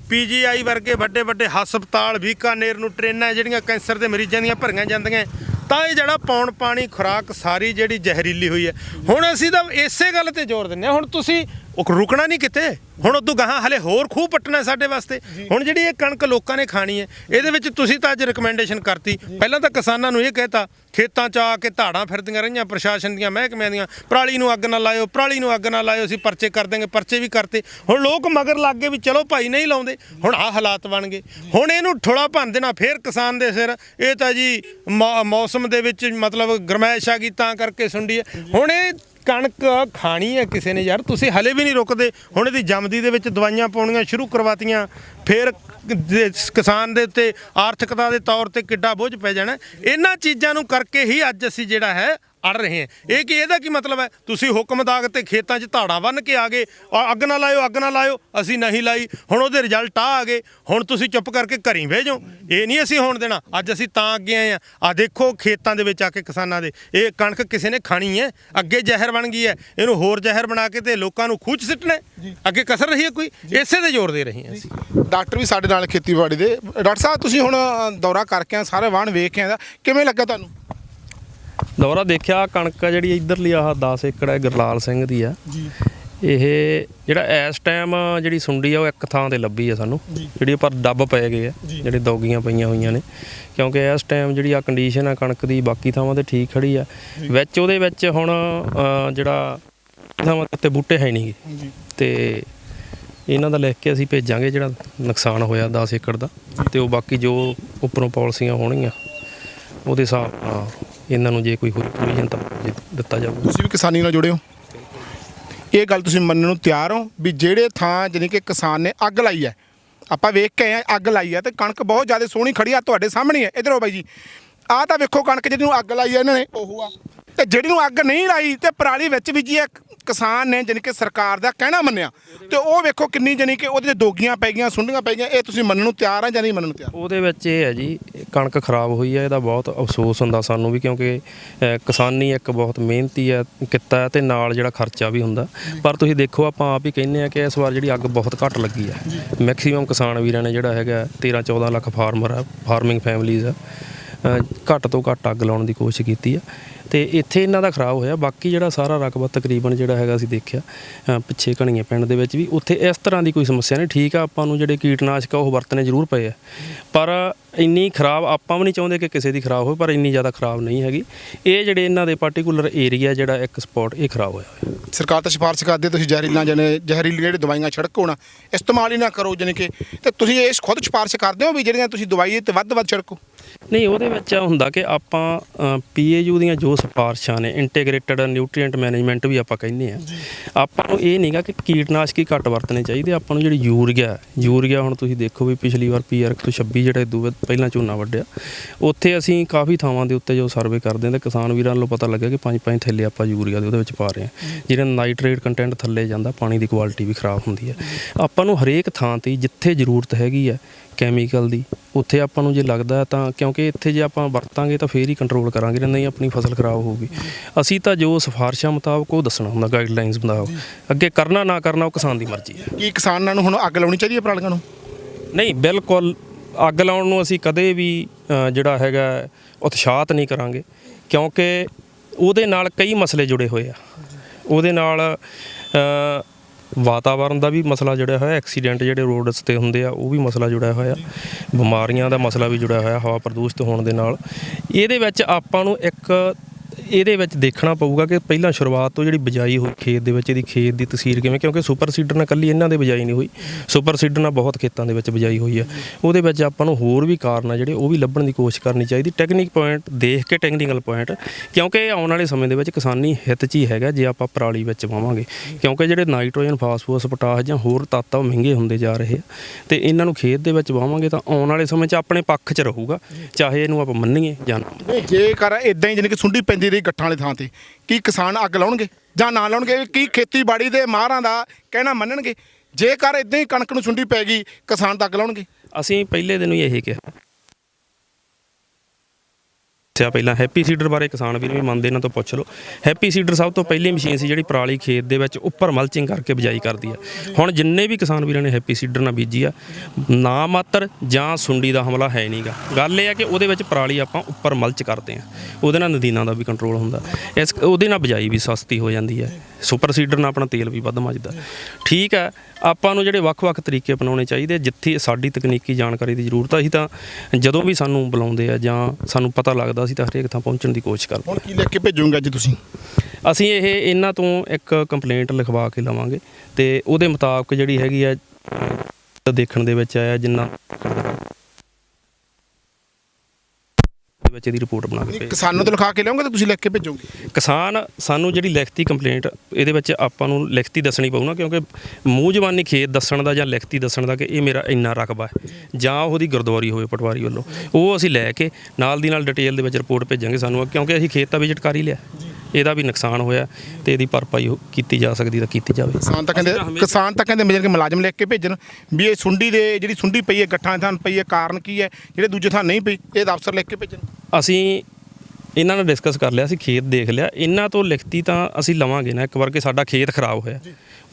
ਪੀਜੀਆਈ ਵਰਗੇ ਵੱਡੇ ਵੱਡੇ ਹਸਪਤਾਲ, ਬੀਕਾਨੇਰ ਨੂੰ ਟ੍ਰੇਨਾਂ ਜਿਹੜੀਆਂ ਕੈਂਸਰ ਦੇ ਮਰੀਜ਼ਾਂ ਦੀਆਂ ਭਰੀਆਂ ਜਾਂਦੀਆਂ ਤਾਂ ਇਹ ਜਿਹੜਾ ਪੌਣ ਪਾਣੀ ਖੁਰਾਕ ਸਾਰੀ ਜਿਹੜੀ ਜ਼ਹਿਰੀਲੀ ਹੋਈ ਹੈ। ਹੁਣ ਅਸੀਂ ਤਾਂ ਇਸੇ ਗੱਲ ਤੇ ਜ਼ੋਰ ਦਿੰਦੇ ਹਾਂ। ਹੁਣ ਤੁਸੀਂ ਉਹ ਰੁਕਣਾ ਨਹੀਂ ਕਿਤੇ। ਹੁਣ ਉਦੋਂ ਗਾਹਾਂ ਹਲੇ ਹੋਰ ਖੂਹ ਪੱਟਣਾ ਸਾਡੇ ਵਾਸਤੇ। ਹੁਣ ਜਿਹੜੀ ਇਹ ਕਣਕ ਲੋਕਾਂ ਨੇ ਖਾਣੀ ਹੈ ਇਹਦੇ ਵਿੱਚ ਤੁਸੀਂ ਤਾਂ ਅੱਜ ਰეკਮੈਂਡੇਸ਼ਨ ਕਰਤੀ। ਪਹਿਲਾਂ ਤਾਂ ਕਿਸਾਨਾਂ ਨੂੰ ਇਹ ਕਹਿਤਾ ਖੇਤਾਂ 'ਚ ਆ ਕੇ ਧਾੜਾਂ ਫਿਰਦੀਆਂ ਰਹੀਆਂ ਪ੍ਰਸ਼ਾਸਨ ਦੀਆਂ ਮਹਿਕਮਿਆਂ ਦੀਆਂ ਪਰਾਲੀ ਨੂੰ ਅੱਗ ਨਾ ਲਾਇਓ ਪਰਾਲੀ ਨੂੰ ਅੱਗ ਨਾ ਲਾਇਓ ਅਸੀਂ ਪਰਚੇ ਕਰ ਦਾਂਗੇ ਪਰਚੇ ਵੀ ਕਰਤੇ। ਹੁਣ ਲੋਕ ਮਗਰ ਲੱਗ ਗਏ ਵੀ ਚਲੋ ਭਾਈ ਨਹੀਂ ਲਾਉਂਦੇ ਹੁਣ ਆਹ ਹਾਲਾਤ ਬਣ ਗਏ। ਹੁਣ ਇਹਨੂੰ ਠੋਲਾ ਭੰਨ ਦੇਣਾ ਫੇਰ ਕਿਸਾਨ ਦੇ ਸਿਰ ਇਹ ਤਾਂ ਜੀ ਮੌਸਮ ਦੇ ਵਿੱਚ ਮਤਲਬ ਗਰਮੈਸ਼ ਆ ਗਈ ਤਾਂ ਕਰਕੇ ਸੁੰਡੀ ਹੈ। ਹੁਣ ਇਹ ਕਣਕ ਖਾਣੀ ਹੈ ਕਿਸੇ ਨੇ ਯਾਰ, ਤੁਸੀਂ ਹਲੇ ਵੀ ਨਹੀਂ ਰੁਕਦੇ। ਹੁਣ ਇਹਦੀ ਜਮਦੀ ਦੇ ਵਿੱਚ ਦਵਾਈਆਂ ਪਾਉਣੀਆਂ ਸ਼ੁਰੂ ਕਰਵਾਤੀਆਂ। ਫਿਰ ਕਿਸਾਨ ਦੇ ਉੱਤੇ ਆਰਥਿਕਤਾ ਦੇ ਤੌਰ ਤੇ ਕਿੱਡਾ ਬੋਝ ਪੈ ਜਾਣਾ। ਇਹਨਾਂ ਚੀਜ਼ਾਂ ਨੂੰ ਕਰਕੇ ਹੀ ਅੱਜ ਅਸੀਂ ਜਿਹੜਾ ਹੈ ਅੜ ਰਹੇ ਹਾਂ। ਇਹ ਕੀ ਇਹਦਾ ਕੀ ਮਤਲਬ ਹੈ? ਤੁਸੀਂ ਹੁਕਮ ਦਾਗ ਤੇ ਖੇਤਾਂ 'ਚ ਧਾੜਾਂ ਬੰਨ ਕੇ ਆ ਗਏ। ਆ ਅੱਗ ਨਾ ਲਾਇਓ ਅੱਗ ਨਾ ਲਾਇਓ। ਅਸੀਂ ਨਹੀਂ ਲਾਈ। ਹੁਣ ਉਹਦੇ ਰਿਜ਼ਲਟ ਆ ਆ ਗਏ। ਹੁਣ ਤੁਸੀਂ ਚੁੱਪ ਕਰਕੇ ਘਰੀ ਬਹਿ ਜਾਓ। ਇਹ ਨਹੀਂ ਅਸੀਂ ਹੋਣ ਦੇਣਾ। ਅੱਜ ਅਸੀਂ ਤਾਂ ਅੱਗੇ ਆਏ ਆ ਆ ਦੇਖੋ ਖੇਤਾਂ ਦੇ ਵਿੱਚ ਆ ਕੇ ਕਿਸਾਨਾਂ ਦੇ। ਇਹ ਕਣਕ ਕਿਸੇ ਨੇ ਖਾਣੀ ਹੈ। ਅੱਗੇ ਜ਼ਹਿਰ ਬਣ ਗਈ ਹੈ। ਇਹਨੂੰ ਹੋਰ ਜ਼ਹਿਰ ਬਣਾ ਕੇ ਤੇ ਲੋਕਾਂ ਨੂੰ ਖੂਚ ਸਿੱਟਣਾ। ਅੱਗੇ ਕਸਰ ਰਹੀ ਹੈ ਕੋਈ? ਇਸੇ ਤੇ ਜ਼ੋਰ ਦੇ ਰਹੇ ਹਾਂ ਅਸੀਂ। ਡਾਕਟਰ ਵੀ ਸਾਡੇ ਨਾਲ ਖੇਤੀਬਾੜੀ ਦੇ। ਡਾਕਟਰ ਸਾਹਿਬ ਤੁਸੀਂ ਹੁਣ ਦੌਰਾ ਕਰਕੇ ਆ ਸਾਰੇ ਵਾਹਣ ਵੇਖ ਕੇ ਆਏ ਦਾ। ਕਿਵੇਂ ਲੱਗਾ ਤੁਹਾਨੂੰ? ਦੌਰਾ ਦੇਖਿਆ ਕਣਕ ਆ ਜਿਹੜੀ ਇਧਰਲੀ ਆਹ 10 ਏਕੜ ਹੈ ਗੁਰਲਾਲ ਸਿੰਘ ਦੀ ਆ। ਜੀ। ਇਹ ਜਿਹੜਾ ਇਸ ਟਾਈਮ ਜਿਹੜੀ ਸੁੰਡੀ ਆ ਉਹ ਇੱਕ ਥਾਂ ਤੇ ਲੱਭੀ ਆ ਸਾਨੂੰ। ਜਿਹੜੀ ਪਰ ਡੱਬ ਪਏ ਗਏ ਆ ਜਿਹੜੇ ਦੌਗੀਆਂ ਪਈਆਂ ਹੋਈਆਂ ਨੇ। ਕਿਉਂਕਿ ਇਸ ਟਾਈਮ ਜਿਹੜੀ ਆ ਕੰਡੀਸ਼ਨ ਆ ਕਣਕ ਦੀ ਬਾਕੀ ਥਾਵਾਂ ਤੇ ਠੀਕ ਖੜੀ ਆ। ਵਿੱਚ ਉਹਦੇ ਵਿੱਚ ਹੁਣ ਜਿਹੜਾ ਥਾਵਾਂ ਤੇ ਬੂਟੇ ਹੈ ਨਹੀਂਗੇ ਤੇ ਇਹਨਾਂ ਦਾ ਲਿਖ ਕੇ ਅਸੀਂ ਭੇਜਾਂਗੇ ਜਿਹੜਾ ਨੁਕਸਾਨ ਹੋਇਆ 10 ਏਕੜ ਦਾ। ਤੇ ਉਹ ਬਾਕੀ ਜੋ ਉੱਪਰੋਂ ਪਾਲਿਸੀਆਂ ਹੋਣਗੀਆਂ ਉਹਦੇ ਹਿਸਾਬ ਨਾਲ ਇਹਨਾਂ ਨੂੰ ਜੇ ਕੋਈ ਹੋਰ ਪ੍ਰੋਵੀਜ਼ਨ ਤਾਂ ਦੇ- ਦਿੱਤਾ ਜਾਊਗਾ। ਤੁਸੀਂ ਵੀ ਕਿਸਾਨੀ ਨਾਲ ਜੁੜੇ ਹੋ? ਇਹ ਗੱਲ ਤੁਸੀਂ ਮੰਨਣ ਨੂੰ ਤਿਆਰ ਹੋ ਵੀ ਜਿਹੜੇ ਥਾਂ ਜਾਣੀ ਕਿ ਕਿਸਾਨ ਨੇ ਅੱਗ ਲਾਈ ਹੈ, ਆਪਾਂ ਵੇਖ ਕੇ ਆਏ ਅੱਗ ਲਾਈ ਹੈ ਤੇ ਕਣਕ ਬਹੁਤ ਜ਼ਿਆਦਾ ਸੋਹਣੀ ਖੜੀ ਆ, ਤੁਹਾਡੇ ਸਾਹਮਣੇ ਹੈ। ਇਧਰੋਂ ਬਾਈ ਜੀ। ਆਹ ਤਾਂ ਵੇਖੋ ਕਣਕ ਜਿਹੜੀ ਨੂੰ ਅੱਗ ਲਾਈ ਹੈ ਇਹਨਾਂ ਨੇ, ਉਹ ਆ। ਤੇ ਜਿਹੜੀ ਨੂੰ ਅੱਗ ਨਹੀਂ ਲਾਈ ਤੇ ਪਰਾਲੀ ਵਿੱਚ ਵੀ ਜੀ ਹੈ ਕਿਸਾਨ ਨੇ ਜਾਣੀ ਕਿ ਸਰਕਾਰ ਦਾ ਕਹਿਣਾ ਮੰਨਿਆ। ਤੇ ਉਹ ਵੇਖੋ ਕਿੰਨੀ ਜਾਣੀ ਕਿ ਉਹਦੇ 'ਚ ਦੋਗੀਆਂ ਪੈ ਗਈਆਂ ਸੁੰਡੀਆਂ ਪੈ ਗਈਆਂ ਇਹ ਤੁਸੀਂ ਮੰਨਣ ਨੂੰ ਤਿਆਰ ਆ ਜਾਂ ਨਹੀਂ ਮੰਨਣ ਨੂੰ ਤਿਆਰ? ਉਹਦੇ ਵਿੱਚ ਇਹ ਹੈ ਜੀ ਕਣਕ ਖਰਾਬ ਹੋਈ ਹੈ ਇਹਦਾ ਬਹੁਤ ਅਫਸੋਸ ਹੁੰਦਾ ਸਾਨੂੰ ਵੀ ਕਿਉਂਕਿ ਕਿਸਾਨੀ ਇੱਕ ਬਹੁਤ ਮਿਹਨਤੀ ਹੈ ਕਿੱਤਾ ਹੈ ਤੇ ਨਾਲ ਜਿਹੜਾ ਖਰਚਾ ਵੀ ਹੁੰਦਾ। ਪਰ ਤੁਸੀਂ ਦੇਖੋ ਆਪਾਂ ਆਪ ਹੀ ਕਹਿੰਦੇ ਆ ਕਿ ਇਸ ਵਾਰ ਜਿਹੜੀ ਅੱਗ ਬਹੁਤ ਘੱਟ ਲੱਗੀ ਹੈ। ਮੈਕਸਿਮਮ ਕਿਸਾਨ ਵੀਰਾਂ ਨੇ ਜਿਹੜਾ ਹੈਗਾ 13 14 ਲੱਖ ਫਾਰਮਰ ਆ ਫਾਰਮਿੰਗ ਫੈਮਲੀਜ਼ ਆ ਘੱਟ ਤੋਂ ਘੱਟ ਅੱਗ ਲਾਉਣ ਦੀ ਕੋਸ਼ਿਸ਼ ਕੀਤੀ ਆ। ਤੇ ਇੱਥੇ ਇਹਨਾਂ ਦਾ ਖਰਾਬ ਹੋਇਆ। ਬਾਕੀ ਜਿਹੜਾ ਸਾਰਾ ਰਕਬਾ ਤਕਰੀਬਨ ਜਿਹੜਾ ਹੈਗਾ ਅਸੀਂ ਦੇਖਿਆ ਪਿੱਛੇ ਘਣੀਆਂ ਪਿੰਡ ਦੇ ਵਿੱਚ ਵੀ। ਉੱਥੇ ਇਸ ਤਰ੍ਹਾਂ ਦੀ ਕੋਈ ਸਮੱਸਿਆ ਨਹੀਂ। ਠੀਕ ਆ, ਆਪਾਂ ਨੂੰ ਜਿਹੜੇ ਕੀਟਨਾਸ਼ਕ ਆ, ਉਹ ਵਰਤਨੇ ਜ਼ਰੂਰ ਪਏ ਆ। ਪਰ ਇੰਨੀ ਖਰਾਬ ਆਪਾਂ ਵੀ ਨਹੀਂ ਚਾਹੁੰਦੇ ਕਿ ਕਿਸੇ ਦੀ ਖਰਾਬ ਹੋਵੇ, ਪਰ ਇੰਨੀ ਜ਼ਿਆਦਾ ਖਰਾਬ ਨਹੀਂ ਹੈਗੀ। ਇਹ ਜਿਹੜੇ ਇਹਨਾਂ ਦੇ ਪਾਰਟਿਕੂਲਰ ਏਰੀਆ ਜਿਹੜਾ ਇੱਕ ਸਪੌਟ ਇਹ ਖਰਾਬ ਹੋਇਆ ਹੋਇਆ। ਸਰਕਾਰ ਤਾਂ ਸਿਫਾਰਿਸ਼ ਕਰਦੀ, ਤੁਸੀਂ ਜ਼ਹਿਰੀਲਾਂ ਜਨੇ ਜ਼ਹਿਰੀਲੀ ਜਿਹੜੀ ਦਵਾਈਆਂ ਛਿੜਕੋ ਨਾ ਇਸਤੇਮਾਲ ਹੀ ਨਾ ਕਰੋ ਜਾਣੀ ਕਿ। ਤੇ ਤੁਸੀਂ ਇਸ ਖੁਦ ਸਿਫਾਰਿਸ਼ ਕਰਦੇ ਹੋ ਵੀ ਜਿਹੜੀਆਂ ਤੁਸੀਂ ਦਵਾਈ ਤੇ ਵੱਧ ਵੱਧ ਛਿੜਕੋ? ਨਹੀਂ ਉਹਦੇ ਵਿੱਚ ਹੁੰਦਾ ਕਿ ਆਪਾਂ ਪੀਏਯੂ ਦੀਆਂ ਜੋ ਸਿਫਾਰਸ਼ਾਂ ਨੇ ਇੰਟੀਗ੍ਰੇਟਡ ਨਿਊਟ੍ਰੀਐਂਟ ਮੈਨੇਜਮੈਂਟ ਵੀ ਆਪਾਂ ਕਹਿੰਦੇ ਆ ਆਪਾਂ ਨੂੰ ਇਹ ਨਹੀਂਗਾ ਕਿ ਕੀਟਨਾਸ਼ਕੀ ਘੱਟ ਵਰਤਣੇ ਚਾਹੀਦੇ ਆਪਾਂ ਨੂੰ ਜਿਹੜੀ ਯੂਰੀਆ ਯੂਰੀਆ ਹੁਣ ਤੁਸੀਂ ਦੇਖੋ ਵੀ ਪਿਛਲੀ ਵਾਰ ਪੀਆਰ 126 ਜਿਹੜਾ ਬਾਅਦ ਪਹਿਲਾਂ ਝੋਨਾ ਵੱਢਿਆ ਉੱਥੇ ਅਸੀਂ ਕਾਫੀ ਥਾਵਾਂ ਦੇ ਉੱਤੇ ਜੋ ਸਰਵੇ ਕਰਦੇ ਹਾਂ ਤੇ ਕਿਸਾਨ ਵੀਰਾਂ ਨੂੰ ਪਤਾ ਲੱਗਿਆ ਕਿ ਪੰਜ ਪੰਜ ਥੈਲੇ ਆਪਾਂ ਯੂਰੀਆ ਦੇ ਉਹਦੇ ਵਿੱਚ ਪਾ ਰਹੇ ਹਾਂ ਜਿਹੜਾ ਨਾਈਟ੍ਰੇਟ ਕੰਟੈਂਟ ਥੱਲੇ ਜਾਂਦਾ ਪਾਣੀ ਦੀ ਕੁਆਲਿਟੀ ਵੀ ਖਰਾਬ ਹੁੰਦੀ ਹੈ। ਆਪਾਂ ਨੂੰ ਹਰੇਕ ਥਾਂ ਤੇ ਜਿੱਥੇ ਜ਼ਰੂਰਤ ਹੈਗੀ ਹੈ ਕੈਮੀਕਲ ਦੀ। ਉੱਥੇ ਆਪਾਂ ਨੂੰ ਜੇ ਲੱਗਦਾ ਤਾਂ ਕਿਉਂਕਿ ਇੱਥੇ ਜੇ ਆਪਾਂ ਵਰਤਾਂਗੇ ਤਾਂ ਫੇਰ ਹੀ ਕੰਟਰੋਲ ਕਰਾਂਗੇ ਨਹੀਂ ਆਪਣੀ ਫਸਲ ਖਰਾਬ ਹੋਊਗੀ। ਅਸੀਂ ਤਾਂ ਜੋ ਸਿਫਾਰਸ਼ਾਂ ਮੁਤਾਬਕ ਉਹ ਦੱਸਣਾ ਹੁੰਦਾ ਗਾਈਡਲਾਈਨਸ ਮੁਤਾਬਕ। ਅੱਗੇ ਕਰਨਾ ਨਾ ਕਰਨਾ ਉਹ ਕਿਸਾਨ ਦੀ ਮਰਜ਼ੀ ਹੈ। ਕੀ ਕਿਸਾਨਾਂ ਨੂੰ ਹੁਣ ਅੱਗ ਲਾਉਣੀ ਚਾਹੀਦੀ ਹੈ ਪਰਾਲੀਆਂ ਨੂੰ? ਨਹੀਂ ਬਿਲਕੁਲ ਅੱਗ ਲਾਉਣ ਨੂੰ ਅਸੀਂ ਕਦੇ ਵੀ ਜਿਹੜਾ ਹੈਗਾ ਉਤਸ਼ਾਹਤ ਨਹੀਂ ਕਰਾਂਗੇ। ਕਿਉਂਕਿ ਉਹਦੇ ਨਾਲ ਕਈ ਮਸਲੇ ਜੁੜੇ ਹੋਏ ਆ। ਉਹਦੇ ਨਾਲ ਵਾਤਾਵਰਣ ਦਾ ਵੀ ਮਸਲਾ ਜੁੜਿਆ ਹੋਇਆ, ਐਕਸੀਡੈਂਟ ਜਿਹੜੇ ਰੋਡਸ ਤੇ ਹੁੰਦੇ ਆ, ਉਹ ਵੀ ਮਸਲਾ ਜੁੜਿਆ ਹੋਇਆ। ਬਿਮਾਰੀਆਂ ਦਾ ਮਸਲਾ ਵੀ ਜੁੜਿਆ ਹੋਇਆ, ਹਵਾ ਪ੍ਰਦੂਸ਼ਿਤ ਹੋਣ ਦੇ ਨਾਲ। ਇਹਦੇ ਵਿੱਚ ਆਪਾਂ ਨੂੰ ਇੱਕ ਇਹਦੇ ਵਿੱਚ ਦੇਖਣਾ ਪਊਗਾ ਕਿ ਪਹਿਲਾਂ ਸ਼ੁਰੂਆਤ ਤੋਂ ਜਿਹੜੀ ਬਿਜਾਈ ਹੋਈ ਖੇਤ ਦੇ ਵਿੱਚ, ਇਹਦੀ ਖੇਤ ਦੀ ਤਸਵੀਰ ਕਿਵੇਂ, ਕਿਉਂਕਿ ਸੁਪਰ ਸੀਡਰ ਨਾਲ ਕੱਲੀ ਇਹਨਾਂ ਦੇ ਬਿਜਾਈ ਨਹੀਂ ਹੋਈ। ਸੁਪਰ ਸੀਡਰ ਨਾਲ ਬਹੁਤ ਖੇਤਾਂ ਦੇ ਵਿੱਚ ਬਿਜਾਈ ਹੋਈ ਆ। ਉਹਦੇ ਵਿੱਚ ਆਪਾਂ ਨੂੰ ਹੋਰ ਵੀ ਕਾਰਨ ਆ ਜਿਹੜੇ, ਉਹ ਵੀ ਲੱਭਣ ਦੀ ਕੋਸ਼ਿਸ਼ ਕਰਨੀ ਚਾਹੀਦੀ। ਟੈਕਨੀਕ ਪੁਆਇੰਟ ਦੇਖ ਕੇ ਟੈਕਨੀਕਲ ਪੁਆਇੰਟ ਕਿਉਂਕਿ ਆਉਣ ਵਾਲੇ ਸਮੇਂ ਦੇ ਵਿੱਚ ਕਿਸਾਨੀ ਹਿੱਤ 'ਚ ਹੀ ਹੈਗਾ, ਜੇ ਆਪਾਂ ਪਰਾਲੀ ਵਿੱਚ ਵਾਵਾਂਗੇ। ਕਿਉਂਕਿ ਜਿਹੜੇ ਨਾਈਟ੍ਰੋਜਨ, ਫਾਸਫੋਰਸ, ਪੋਟਾਸ਼ ਜਾਂ ਹੋਰ ਤੱਤ ਆ ਉਹ ਮਹਿੰਗੇ ਹੁੰਦੇ ਜਾ ਰਹੇ ਆ। ਤੇ ਇਹਨਾਂ ਨੂੰ ਖੇਤ ਦੇ ਵਿੱਚ ਵਾਵਾਂਗੇ ਤਾਂ ਆਉਣ ਵਾਲੇ ਸਮੇਂ 'ਚ ਆਪਣੇ ਪੱਖ 'ਚ ਰਹੂਗਾ, ਚਾਹੇ ਇਹਨੂੰ ਆਪਾਂ ਮੰਨੀਏ ਜਾਂ ਨਾ ਮੰਨੀਏ। ਜੇਕਰ ਇਦਾਂ ਹੀ ਜਾਣੀ ਕਿ ਸੁੰਡੀ ਪੈਂਦੀ ਰਹੀ ਗੱਠਾਂ ਵਾਲੀ ਥਾਂ ਤੇ। ਕੀ ਕਿਸਾਨ ਅੱਗ ਲਾਉਣਗੇ? ਜਾਂ ਨਾ ਲਾਉਣਗੇ? ਕੀ ਖੇਤੀਬਾੜੀ ਦੇ ਮਾਹਰਾਂ ਦਾ ਕਹਿਣਾ ਮੰਨਣਗੇ? ਜੇਕਰ ਇਦਾਂ ਹੀ ਕਣਕ ਨੂੰ ਸੁੰਡੀ ਪੈ ਗਈ, ਕਿਸਾਨ ਤਾਂ ਅੱਗ ਲਾਉਣਗੇ। ਅਸੀਂ ਪਹਿਲੇ ਦਿਨ ਹੀ ਇਹੀ ਕਿਹਾ। ਸਿਆ ਪਹਿਲਾਂ ਹੈਪੀ ਸੀਡਰ ਬਾਰੇ ਕਿਸਾਨ ਵੀਰ ਵੀ ਮੰਨਦੇ, ਇਹਨਾਂ ਤੋਂ ਪੁੱਛ ਲਓ। ਹੈਪੀ ਸੀਡਰ ਸਭ ਤੋਂ ਪਹਿਲੀ ਮਸ਼ੀਨ ਸੀ ਜਿਹੜੀ ਪਰਾਲੀ ਖੇਤ ਦੇ ਵਿੱਚ ਉੱਪਰ ਮਲਚਿੰਗ ਕਰਕੇ ਬਿਜਾਈ ਕਰਦੀ ਆ। ਹੁਣ ਜਿੰਨੇ ਵੀ ਕਿਸਾਨ ਵੀਰਾਂ ਨੇ ਹੈਪੀ ਸੀਡਰ ਨਾਲ ਬੀਜੀ ਆ, ਨਾ ਮਾਤਰ ਜਾਂ ਸੁੰਡੀ ਦਾ ਹਮਲਾ ਹੈ ਨਹੀਂਗਾ। ਗੱਲ ਇਹ ਆ ਕਿ ਉਹਦੇ ਵਿੱਚ ਪਰਾਲੀ ਆਪਾਂ ਉੱਪਰ ਮਲਚ ਕਰਦੇ ਆ। ਉਹਦੇ ਨਾਲ ਨਦੀਨਾਂ ਦਾ ਵੀ ਕੰਟਰੋਲ ਹੁੰਦਾ। ਇਸ ਉਹਦੇ ਨਾਲ ਬਿਜਾਈ ਵੀ ਸਸਤੀ ਹੋ ਜਾਂਦੀ ਹੈ ਸੁਪਰ ਸੀਡਰ ਨਾਲ ਆਪਣਾ ਤੇਲ ਵੀ ਵੱਧ ਮੱਚਦਾ ਠੀਕ ਹੈ ਆਪਾਂ ਨੂੰ ਜਿਹੜੇ ਵੱਖ-ਵੱਖ ਤਰੀਕੇ ਅਪਣਾਉਣੇ ਚਾਹੀਦੇ ਜਿੱਥੇ ਸਾਡੀ ਤਕਨੀਕੀ ਜਾਣਕਾਰੀ ਦੀ ਜ਼ਰੂਰਤ ਆ ਅਸੀਂ ਤਾਂ ਜਦੋਂ ਵੀ ਸਾਨੂੰ ਬੁਲਾਉਂਦੇ ਆ ਜਾਂ ਸਾਨੂੰ ਪਤਾ ਲੱਗਦਾ ਅਸੀਂ ਤਾਂ ਹਰੇਕ ਥਾਂ ਪਹੁੰਚਣ ਦੀ ਕੋਸ਼ਿਸ਼ ਕਰਦੇ ਹੁਣ ਕੀ ਲਿਖ ਕੇ ਭੇਜੋਗੇ ਅੱਜ ਤੁਸੀਂ। ਅਸੀਂ ਇਹ ਇਹਨਾਂ ਤੋਂ ਇੱਕ ਕੰਪਲੇਂਟ ਲਿਖਵਾ ਕੇ ਲਵਾਂਗੇ ਤੇ ਉਹਦੇ ਮੁਤਾਬਕ ਜਿਹੜੀ ਹੈਗੀ ਆ ਦੇਖਣ ਦੇ ਵਿੱਚ ਆਇਆ ਜਿੰਨਾ ਦੇ ਵਿੱਚ ਇਹਦੀ ਰਿਪੋਰਟ ਬਣਾ ਕੇ ਭੇਜ ਕਿਸਾਨਾਂ ਤੋਂ ਲਿਖਾ ਕੇ ਲਿਆਉਂਗੇ ਤਾਂ ਤੁਸੀਂ ਲਿਖ ਕੇ ਭੇਜੋਗੇ? ਕਿਸਾਨ ਸਾਨੂੰ ਜਿਹੜੀ ਲਿਖਤੀ ਕੰਪਲੇਂਟ ਇਹਦੇ ਵਿੱਚ ਆਪਾਂ ਨੂੰ ਲਿਖਤੀ ਦੱਸਣੀ ਪਊ ਨਾ ਕਿਉਂਕਿ ਮੂੰਹ ਜ਼ਬਾਨੀ ਖੇਤ ਦੱਸਣ ਦਾ ਜਾਂ ਲਿਖਤੀ ਦੱਸਣ ਦਾ ਕਿ ਇਹ ਮੇਰਾ ਇੰਨਾ ਰਕਬਾ ਹੈ ਜਾਂ ਉਹਦੀ ਗੁਰਦੁਆਰੀ ਹੋਵੇ ਪਟਵਾਰੀ ਵੱਲੋਂ ਉਹ ਅਸੀਂ ਲੈ ਕੇ ਨਾਲ ਦੀ ਨਾਲ ਡਿਟੇਲ ਦੇ ਵਿੱਚ ਰਿਪੋਰਟ ਭੇਜਾਂਗੇ ਸਾਨੂੰ ਕਿਉਂਕਿ ਅਸੀਂ ਖੇਤ ਦਾ ਵਿਜ਼ਿਟ ਕਰ ਹੀ ਲਿਆ। ਇਹਦਾ ਵੀ ਨੁਕਸਾਨ ਹੋਇਆ ਤੇ ਇਹਦੀ ਭਰਪਾਈ ਹੋ- ਕੀਤੀ ਜਾ ਸਕਦੀ ਤਾਂ ਕੀਤੀ ਜਾਵੇ। ਕਿਸਾਨ ਤਾਂ ਕਹਿੰਦੇ ਕਿਸਾਨ ਤਾਂ ਕਹਿੰਦੇ ਮੇਰੇ ਕੇ ਮੁਲਾਜ਼ਮ ਲਿਖ ਕੇ ਭੇਜਣ ਵੀ ਇਹ ਸੁੰਡੀ ਦੇ ਜਿਹੜੀ ਸੁੰਡੀ ਪਈ ਹੈ ਗੱਠਾਂ ਥਾਂ ਪਈ ਹੈ ਕਾਰਨ ਕੀ ਹੈ ਜਿਹੜੇ ਦੂਜੇ ਥਾਂ ਨਹੀਂ ਪਈ ਇਹ ਤਾਂ ਅਫਸਰ ਲਿਖ ਕੇ ਭੇਜਣ। ਅਸੀਂ ਇਹਨਾਂ ਨਾਲ ਡਿਸਕਸ ਕਰ ਲਿਆ ਅਸੀਂ ਖੇਤ ਦੇਖ ਲਿਆ। ਇਹਨਾਂ ਤੋਂ ਲਿਖਤੀ ਤਾਂ ਅਸੀਂ ਲਵਾਂਗੇ ਨਾ ਇੱਕ ਵਾਰ ਕਿ ਸਾਡਾ ਖੇਤ ਖਰਾਬ ਹੋਇਆ।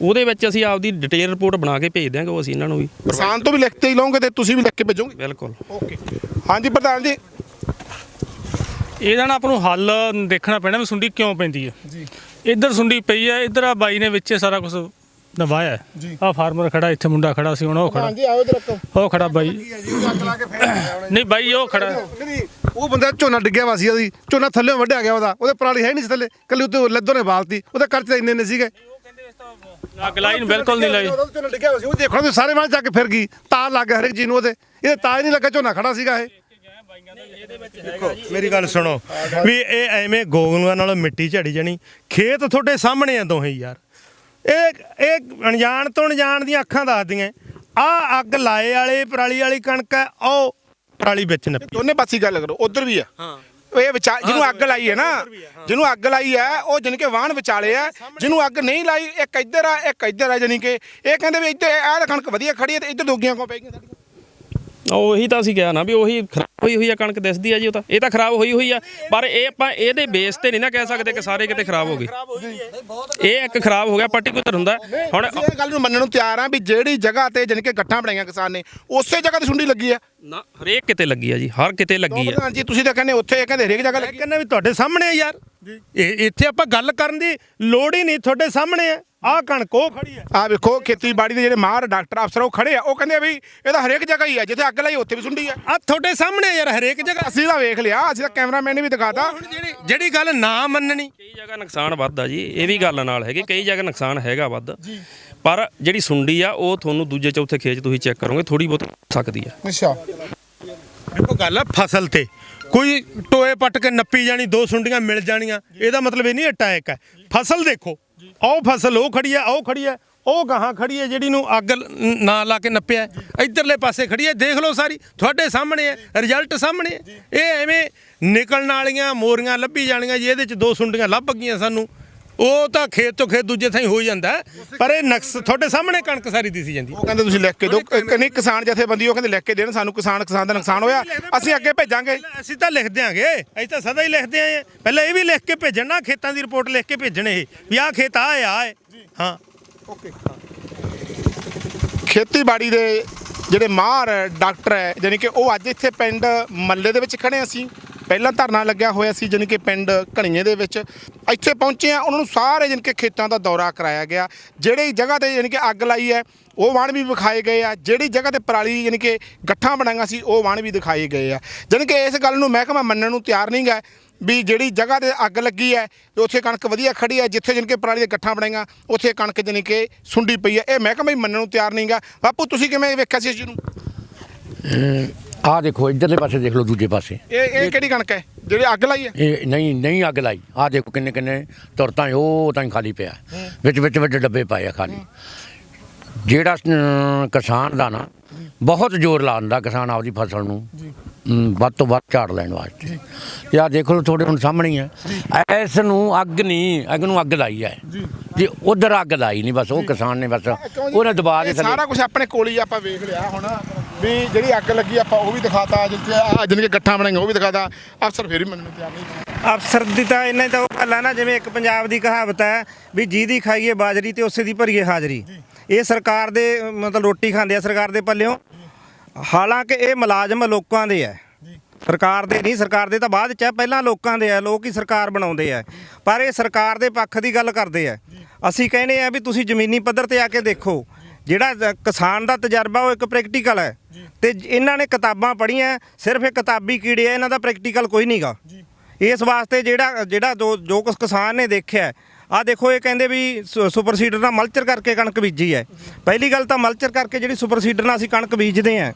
ਉਹਦੇ ਵਿੱਚ ਅਸੀਂ ਆਪਦੀ ਡਿਟੇਲ ਰਿਪੋਰਟ ਬਣਾ ਕੇ ਭੇਜ ਦਿਆਂਗੇ ਉਹ ਅਸੀਂ ਇਹਨਾਂ ਨੂੰ ਵੀ ਕਿਸਾਨ ਤੋਂ ਵੀ ਲਿਖ ਕੇ ਹੀ ਲਓਗੇ ਤੇ ਤੁਸੀਂ ਵੀ ਲਿਖ ਕੇ ਭੇਜੋਗੇ। ਬਿਲਕੁਲ। ਓਕੇ। ਹਾਂਜੀ ਪ੍ਰਧਾਨ ਜੀ। ਇਹਦਾ ਨਾ ਆਪਾਂ ਨੂੰ ਹੱਲ ਦੇਖਣਾ ਪੈਣਾ ਵੀ ਸੁੰਡੀ ਕਿਉਂ ਪੈਂਦੀ ਹੈ। ਜੀ। ਇੱਧਰ ਸੁੰਡੀ ਪਈ ਹੈ ਇੱਧਰ ਆ ਬਾਈ ਨੇ ਵਿੱਚੇ ਸਾਰਾ ਕੁਝ ਨਵਾਇਆ ਜੀ। ਆ ਫਾਰਮਰ ਖੜਾ ਇੱਥੇ ਮੁੰਡਾ ਖੜਾ ਸੀ ਹੁਣ ਉਹ ਖੜਾ। ਹਾਂਜੀ ਆਓ ਇਧਰ ਉਹ ਖੜਾ ਬਾਈ। ਨਹੀਂ ਬਾਈ ਉਹ ਖੜਾ। ਉਹ ਬੰਦਾ ਝੋਨਾ ਡਿੱਗਿਆ ਵਾ ਸੀ ਉਹਦੀ। ਝੋਨਾ ਥੱਲੇ ਵੱਢਿਆ ਗਿਆ ਉਹਦਾ। ਉਹਦੇ ਪਰਾਲੀ ਹੈ ਨਹੀਂ ਸੀ ਥੱਲੇ। ਕੱਲੀ ਉੱਤੇ ਲੱਦੋਂ ਨੇ ਬਾਲਤੀ। ਉਹਦੇ ਖਰਚ ਇੰਨੇ ਨੇ ਸੀਗੇ। ਅੱਗ ਲਾਈ ਨੂੰ ਬਿਲਕੁਲ ਨਹੀਂ ਲਾਈ। ਝੋਨਾ ਡਿੱਗਿਆ ਵਾ ਸੀ। ਉਹ ਦੇਖਣਾ ਤੇ ਸਾਰੇ ਮਾਲ ਜਾ ਕੇ ਫਿਰ ਗਈ। ਤਾਰ ਲੱਗ ਹਰੇਕ ਚੀਜ਼ ਨੂੰ ਉਹਦੇ। ਇਹ ਤਾਰ ਨਹੀਂ ਲੱਗਾ ਝੋਨਾ ਖੜਾ ਸੀਗਾ ਇਹ। ਮੇਰੀ ਗੱਲ ਸੁਣੋ। ਵੀ ਇਹ ਐਵੇਂ ਗੋਗਨੂਆਂ ਨਾਲੋਂ ਮਿੱਟੀ ਝੜੀ ਜਾਣੀ। ਖੇਤ ਤੁਹਾਡੇ ਸਾਹਮਣੇ ਆ ਦੋਹੇ ਯਾਰ। ਇਹ ਇਹ ਅਣਜਾਣ ਤੋਂ ਅਣਜਾਣ ਦੀਆਂ ਅੱਖਾਂ ਦੱਸਦੀਆਂ। ਆ ਅੱਗ ਲਾਏ ਵਾਲੇ ਪਰਾਲੀ ਵਾਲੀ ਕਣਕ ਹੈ ਉਹ ਪਰਾਲੀ ਵਿੱਚ ਨੱਪੀ। ਦੋਨੇ ਪਾਸੇ ਗੱਲ ਕਰੋ ਉਧਰ ਵੀ ਆ। ਹਾਂ। ਇਹ ਵਿਚਾ ਜਿਹਨੂੰ ਅੱਗ ਲਾਈ ਹੈ ਨਾ ਜਿਹਨੂੰ ਅੱਗ ਲਾਈ ਹੈ ਉਹ ਜਾਣੀ ਕਿ ਵਾਹਣ ਵਿਚਾਲੇ ਆ ਜਿਹਨੂੰ ਅੱਗ ਨਹੀਂ ਲਾਈ ਇੱਕ ਇੱਧਰ ਆ ਇੱਕ ਇੱਧਰ ਆ ਜਾਣੀ ਕਿ ਇਹ ਕਹਿੰਦੇ ਵੀ ਇੱਧਰ ਆਹ ਤਾਂ ਕਣਕ ਵਧੀਆ ਖੜੀ ਹੈ ਤੇ ਇੱਧਰ ਦੋਗੀਆਂ ਕੋ ਪੈ ਗਈਆਂ ਸਾਡੀਆਂ। ਉਹੀ ਤਾਂ ਅਸੀਂ ਕਿਹਾ ਨਾ ਵੀ ਉਹੀ ਖਰਾਬ ਹੋਈ ਹੋਈ ਆ ਕਣਕ ਦਿਸਦੀ ਆ ਜੀ ਉਹ ਤਾਂ। ਇਹ ਤਾਂ ਖਰਾਬ ਹੋਈ ਹੋਈ ਆ ਪਰ ਇਹ ਆਪਾਂ ਇਹਦੇ ਬੇਸ ਤੇ ਨਹੀਂ ਨਾ ਕਹਿ ਸਕਦੇ ਕਿ ਸਾਰੇ ਕਿਤੇ ਖਰਾਬ ਹੋ ਗਏ। ਇਹ ਇੱਕ ਖਰਾਬ ਹੋ ਗਿਆ ਪਾਰਟਿਕੂਲਰ ਹੁੰਦਾ। ਹੁਣ ਇਹ ਗੱਲ ਨੂੰ ਮੰਨਣ ਨੂੰ ਤਿਆਰ ਆ ਵੀ ਜਿਹੜੀ ਜਗ੍ਹਾ ਤੇ ਜਾਣੀ ਕਿ ਗੱਠਾਂ ਬਣਾਈਆਂ ਕਿਸਾਨ ਨੇ ਉਸੇ ਜਗ੍ਹਾ ਤੇ ਸੁੰਡੀ ਲੱਗੀ ਆ। ਨਾ ਹਰੇਕ ਕਿਤੇ ਲੱਗੀ ਆ ਜੀ ਹਰ ਕਿਤੇ ਲੱਗੀ ਆ। ਪ੍ਰਧਾਨ ਜੀ ਤੁਸੀਂ ਤਾਂ ਕਹਿੰਦੇ ਉੱਥੇ ਇਹ ਕਹਿੰਦੇ ਹਰੇਕ ਜਗ੍ਹਾ ਲੱਗੀ ਕਹਿੰਦਾ ਵੀ ਤੁਹਾਡੇ ਸਾਹਮਣੇ ਆ ਯਾਰ। ਇਹ ਇੱਥੇ ਆਪਾਂ ਗੱਲ ਕਰਨ ਦੀ ਲੋੜ ਹੀ ਨਹੀਂ ਤੁਹਾਡੇ ਸਾਹਮਣੇ ਆ। ਆਹ ਕਣਕ ਉਹ ਖੜੀ ਹੈ। ਆ ਵੇਖੋ ਖੇਤੀਬਾੜੀ ਦੇ ਜਿਹੜੇ ਮਾਹਰ ਡਾਕਟਰ ਅਫਸਰ ਉਹ ਖੜੇ ਆ। ਉਹ ਕਹਿੰਦੇ ਆ ਵੀ ਇਹ ਤਾਂ ਹਰੇਕ ਜਗ੍ਹਾ ਹੀ ਆ ਜਿੱਥੇ ਅੱਗ ਲਾਈ ਉੱਥੇ ਵੀ ਸੁੰਡੀ ਆ। ਆ ਤੁਹਾਡੇ ਸਾਹਮਣੇ ਯਾਰ ਹਰੇਕ ਜਗ੍ਹਾ। ਅਸੀਂ ਤਾਂ ਵੇਖ ਲਿਆ ਅਸੀਂ ਤਾਂ ਕੈਮਰਾਮੈਨ ਨੇ ਵੀ ਦਿਖਾਤਾ। ਹੁਣ ਜਿਹੜੀ ਜਿਹੜੀ ਗੱਲ ਨਾ ਮੰਨਣੀ। ਕਈ ਜਗ੍ਹਾ ਨੁਕਸਾਨ ਵੱਧ ਆ ਜੀ ਇਹ ਵੀ ਗੱਲ ਨਾਲ ਹੈਗੀ ਕਈ ਜਗ੍ਹਾ ਨੁਕਸਾਨ ਹੈਗਾ ਵੱਧ। ਪਰ ਜਿਹੜੀ ਸੁੰਡੀ ਆ ਉਹ ਤੁਹਾਨੂੰ ਦੂਜੇ ਚੌਥੇ ਖੇਚ ਤੁਸੀਂ ਚੈੱਕ ਕਰੋਗੇ ਥੋੜੀ ਬਹੁਤ ਸਕਦੀ ਆ। ਅੱਛਾ। ਦੇਖੋ ਗੱਲ ਹੈ ਫਸਲ ਤੇ। ਕੋਈ ਟੋਏ ਪੱਟ ਕੇ ਨੱਪੀ ਜਾਣੀ ਦੋ ਸੁੰਡੀਆਂ ਮਿਲ ਜਾਣੀਆਂ ਇਹਦਾ ਮਤਲਬ ਇਹ ਨਹੀਂ ਅਟੈਕ ਹੈ। ਫਸਲ ਦੇਖੋ ਉਹ ਫਸਲ, ਉਹ ਖੜੀ ਹੈ, ਉਹ ਖੜੀ ਹੈ, ਉਹ ਗਾਹਾਂ ਖੜੀ ਹੈ ਜਿਹੜੀ ਨੂੰ ਅੱਗ ਨਾ ਲਾ ਕੇ ਨੱਪਿਆ ਹੈ। ਇੱਧਰਲੇ ਪਾਸੇ ਖੜੀ ਹੈ, ਦੇਖ ਲਓ ਸਾਰੀ, ਤੁਹਾਡੇ ਸਾਹਮਣੇ ਹੈ ਰਿਜ਼ਲਟ ਸਾਹਮਣੇ ਹੈ ਇਹ ਐਵੇਂ ਨਿਕਲਣ ਵਾਲੀਆਂ ਮੋਰੀਆਂ ਲੱਭੀ ਜਾਣੀਆਂ ਜੀ, ਇਹਦੇ ਚ ਦੋ ਸੁੰਡੀਆਂ ਲੱਭ ਗਈਆਂ ਸਾਨੂੰ ਉਹ ਤਾਂ ਖੇਤ ਤੋਂ ਖੇਤ ਦੂਜੇ ਥਾਂ ਹੀ ਜਾਂਦਾ। ਪਰ ਇਹ ਨਕਸ ਤੁਹਾਡੇ ਸਾਹਮਣੇ ਕਣਕ ਸਾਰੀ ਦਿਸੀ ਜਾਂਦੀ। ਉਹ ਕਹਿੰਦੇ ਤੁਸੀਂ ਲਿਖ ਕੇ ਦਿਓ। ਨਹੀਂ ਕਿਸਾਨ ਜਥੇਬੰਦੀ ਉਹ ਕਹਿੰਦੇ ਲਿਖ ਕੇ ਦੇਣ ਸਾਨੂੰ ਕਿਸਾਨ ਕਿਸਾਨ ਦਾ ਨੁਕਸਾਨ ਹੋਇਆ। ਅਸੀਂ ਅੱਗੇ ਭੇਜਾਂਗੇ। ਅਸੀਂ ਤਾਂ ਲਿਖ ਦਿਆਂਗੇ। ਅਸੀਂ ਤਾਂ ਸਦਾ ਹੀ ਲਿਖਦੇ ਆਏ। ਪਹਿਲਾਂ ਇਹ ਵੀ ਲਿਖ ਕੇ ਭੇਜਣ ਨਾ ਖੇਤਾਂ ਦੀ ਰਿਪੋਰਟ ਲਿਖ ਕੇ ਭੇਜਣ ਇਹ ਵੀ ਆਹ ਖੇਤ ਆ ਆ ਹੈ। ਹਾਂ। ਓਕੇ। ਖੇਤੀਬਾੜੀ ਦੇ ਜਿਹੜੇ ਮਾਹਰ ਡਾਕਟਰ ਹੈ ਜਾਣੀ ਕਿ ਉਹ ਅੱਜ ਇੱਥੇ ਪਿੰਡ ਮੱਲੇ ਦੇ ਵਿੱਚ ਖੜੇ ਅਸੀਂ। ਪਹਿਲਾਂ ਧਰਨਾ ਲੱਗਿਆ ਹੋਇਆ ਸੀ ਜਾਣੀ ਕਿ ਪਿੰਡ ਘਣੀਏ ਦੇ ਵਿੱਚ। ਇੱਥੇ ਪਹੁੰਚੇ ਆ ਉਹਨਾਂ ਨੂੰ ਸਾਰੇ ਜਾਣੀ ਕਿ ਖੇਤਾਂ ਦਾ ਦੌਰਾ ਕਰਾਇਆ ਗਿਆ। ਜਿਹੜੀ ਜਗ੍ਹਾ ਤੇ ਜਾਣੀ ਕਿ ਅੱਗ ਲਾਈ ਹੈ, ਉਹ ਵਾਣ ਵੀ ਵਿਖਾਏ ਗਏ ਆ। ਜਿਹੜੀ ਜਗ੍ਹਾ ਤੇ ਪਰਾਲੀ ਜਾਣੀ ਕਿ ਗੱਠਾਂ ਬਣਾਈਆਂ ਸੀ, ਉਹ ਵਾਣ ਵੀ ਦਿਖਾਏ ਗਏ ਆ। ਜਾਣੀ ਕਿ ਇਸ ਗੱਲ ਨੂੰ ਮਹਿਕਮਾ ਮੰਨਣ ਨੂੰ ਤਿਆਰ ਨਹੀਂ ਗਾ ਵੀ ਜਿਹੜੀ ਜਗ੍ਹਾ ਤੇ ਅੱਗ ਲੱਗੀ ਹੈ ਉੱਥੇ ਕਣਕ ਵਧੀਆ ਖੜੀ ਹੈ, ਜਿੱਥੇ ਜਾਣੀ ਕਿ ਪਰਾਲੀ ਦੇ ਗੱਠਾਂ ਬਣਾਈਆਂ, ਉੱਥੇ ਕਣਕ ਜਾਣੀ ਕਿ ਸੁੰਡੀ ਪਈ ਹੈ। ਇਹ ਮਹਿਕਮਾ ਹੀ ਮੰਨਣ ਨੂੰ ਤਿਆਰ ਨਹੀਂਗਾ ਬਾਪੂ, ਤੁਸੀਂ ਕਿਵੇਂ ਵੇਖਿਆ ਸੀ ਇਸ ਨੂੰ? ਆਹ ਦੇਖੋ ਇੱਧਰਲੇ ਪਾਸੇ ਦੇਖ ਲਓ ਦੂਜੇ ਪਾਸੇ। ਇਹ ਇਹ ਕਿਹੜੀ ਕਣਕ ਹੈ? ਜਿਹੜੀ ਅੱਗ ਲਾਈ ਹੈ? ਇਹ ਨਹੀਂ ਨਹੀਂ ਅੱਗ ਲਾਈ। ਆਹ ਦੇਖੋ ਕਿੰਨੇ ਕਿੰਨੇ ਤੁਰਤਾਂ ਉਹ ਤਾਂ ਹੀ ਖਾਲੀ ਪਿਆ। ਵਿੱਚ ਵਿੱਚ ਵਿੱਚ ਡੱਬੇ ਪਏ ਆ ਖਾਲੀ। ਜਿਹੜਾ ਅਮ, ਕਿਸਾਨ ਦਾ ਨਾ ਬਹੁਤ ਜ਼ੋਰ ਲਾਉਂਦਾ ਕਿਸਾਨ ਆਪਦੀ ਫਸਲ ਨੂੰ। ਵੱਧ ਤੋਂ ਵੱਧ ਝਾੜ ਲੈਣ ਵਾਸਤੇ। ਤੇ ਆਹ ਦੇਖ ਲਓ ਤੁਹਾਡੇ ਹੁਣ ਸਾਹਮਣੇ ਹੀ ਹੈ ਇਸ ਨੂੰ ਅੱਗ ਨਹੀਂ ਅੱਗ ਨੂੰ ਅੱਗ ਲਾਈ ਹੈ ਜੀ। ਉਧਰ ਅੱਗ ਲਾਈ ਨਹੀਂ ਬਸ ਉਹ ਕਿਸਾਨ ਨੇ ਬਸ ਉਹਨੇ ਦਬਾ ਦੇ ਸਾਰਾ ਕੁਝ ਆਪਣੇ ਕੋਲ ਹੀ ਆਪਾਂ ਵੇਖ ਲਿਆ ਹੁਣ। ਵੀ ਜਿਹੜੀ ਅੱਗ ਲੱਗੀ ਆਪਾਂ ਉਹ ਵੀ ਦਿਖਾਤਾ। ਜਿੱਥੇ ਆ ਕਿ ਗੱਠਾਂ ਬਣਾਈਆਂ ਉਹ ਵੀ ਦਿਖਾਤਾ। ਅਫਸਰ ਫਿਰ ਵੀ ਮੰਨਣ ਨੂੰ ਤਿਆਰ ਨਹੀਂ ਅਫਸਰ ਦੀ ਤਾਂ ਇਹਨਾਂ ਦੀ ਤਾਂ ਉਹ ਗੱਲ ਆ ਨਾ ਜਿਵੇਂ ਇੱਕ ਪੰਜਾਬ ਦੀ ਕਹਾਵਤ ਹੈ ਵੀ ਜਿਹਦੀ ਖਾਈਏ ਬਾਜਰੀ ਤੇ ਉਸੇ ਦੀ ਭਰੀਏ ਹਾਜ਼ਰੀ। ਇਹ ਸਰਕਾਰ ਦੇ ਮਤਲਬ ਰੋਟੀ ਖਾਂਦੇ ਆ ਸਰਕਾਰ ਦੇ ਪੱਲਿਓਂ। ਹਾਲਾਂਕਿ ਇਹ ਮੁਲਾਜ਼ਮ ਲੋਕਾਂ ਦੇ ਆ ਸਰਕਾਰ ਦੇ ਨਹੀਂ ਸਰਕਾਰ ਦੇ ਤਾਂ ਬਾਅਦ ਚ ਆ ਪਹਿਲਾਂ ਲੋਕਾਂ ਦੇ ਆ ਲੋਕ ਹੀ ਸਰਕਾਰ ਬਣਾਉਂਦੇ ਆ ਪਰ ਇਹ ਸਰਕਾਰ ਦੇ ਪੱਖ ਦੀ ਗੱਲ ਕਰਦੇ ਆ ਅਸੀਂ ਕਹਿੰਦੇ ਆ ਵੀ ਤੁਸੀਂ ਜ਼ਮੀਨੀ ਪੱਧਰ ਤੇ ਆ ਕੇ ਦੇਖੋ। ਜਿਹੜਾ ਕਿਸਾਨ ਦਾ ਤਜਰਬਾ ਉਹ ਇੱਕ ਪ੍ਰੈਕਟੀਕਲ ਹੈ। ਤੇ ਇਹਨਾਂ ਨੇ ਕਿਤਾਬਾਂ ਪੜ੍ਹੀਆਂ ਸਿਰਫ ਇਹ ਕਿਤਾਬੀ ਕੀੜੇ ਆ ਇਹਨਾਂ ਦਾ ਪ੍ਰੈਕਟੀਕਲ ਕੋਈ ਨਹੀਂਗਾ ਇਸ ਵਾਸਤੇ ਜਿਹੜਾ ਜਿਹੜਾ ਜੋ ਜੋ ਕੁਛ ਕਿਸਾਨ ਨੇ ਦੇਖਿਆ ਆ ਦੇਖੋ ਇਹ ਕਹਿੰਦੇ ਵੀ ਸੁਪਰ ਸੀਡਰ ਨਾਲ ਮਲਚਰ ਕਰਕੇ ਕਣਕ ਬੀਜੀ ਹੈ। ਪਹਿਲੀ ਗੱਲ ਤਾਂ ਮਲਚਰ ਕਰਕੇ ਜਿਹੜੀ ਸੁਪਰ ਸੀਡਰ ਨਾਲ ਅਸੀਂ ਕਣਕ ਬੀਜਦੇ ਆ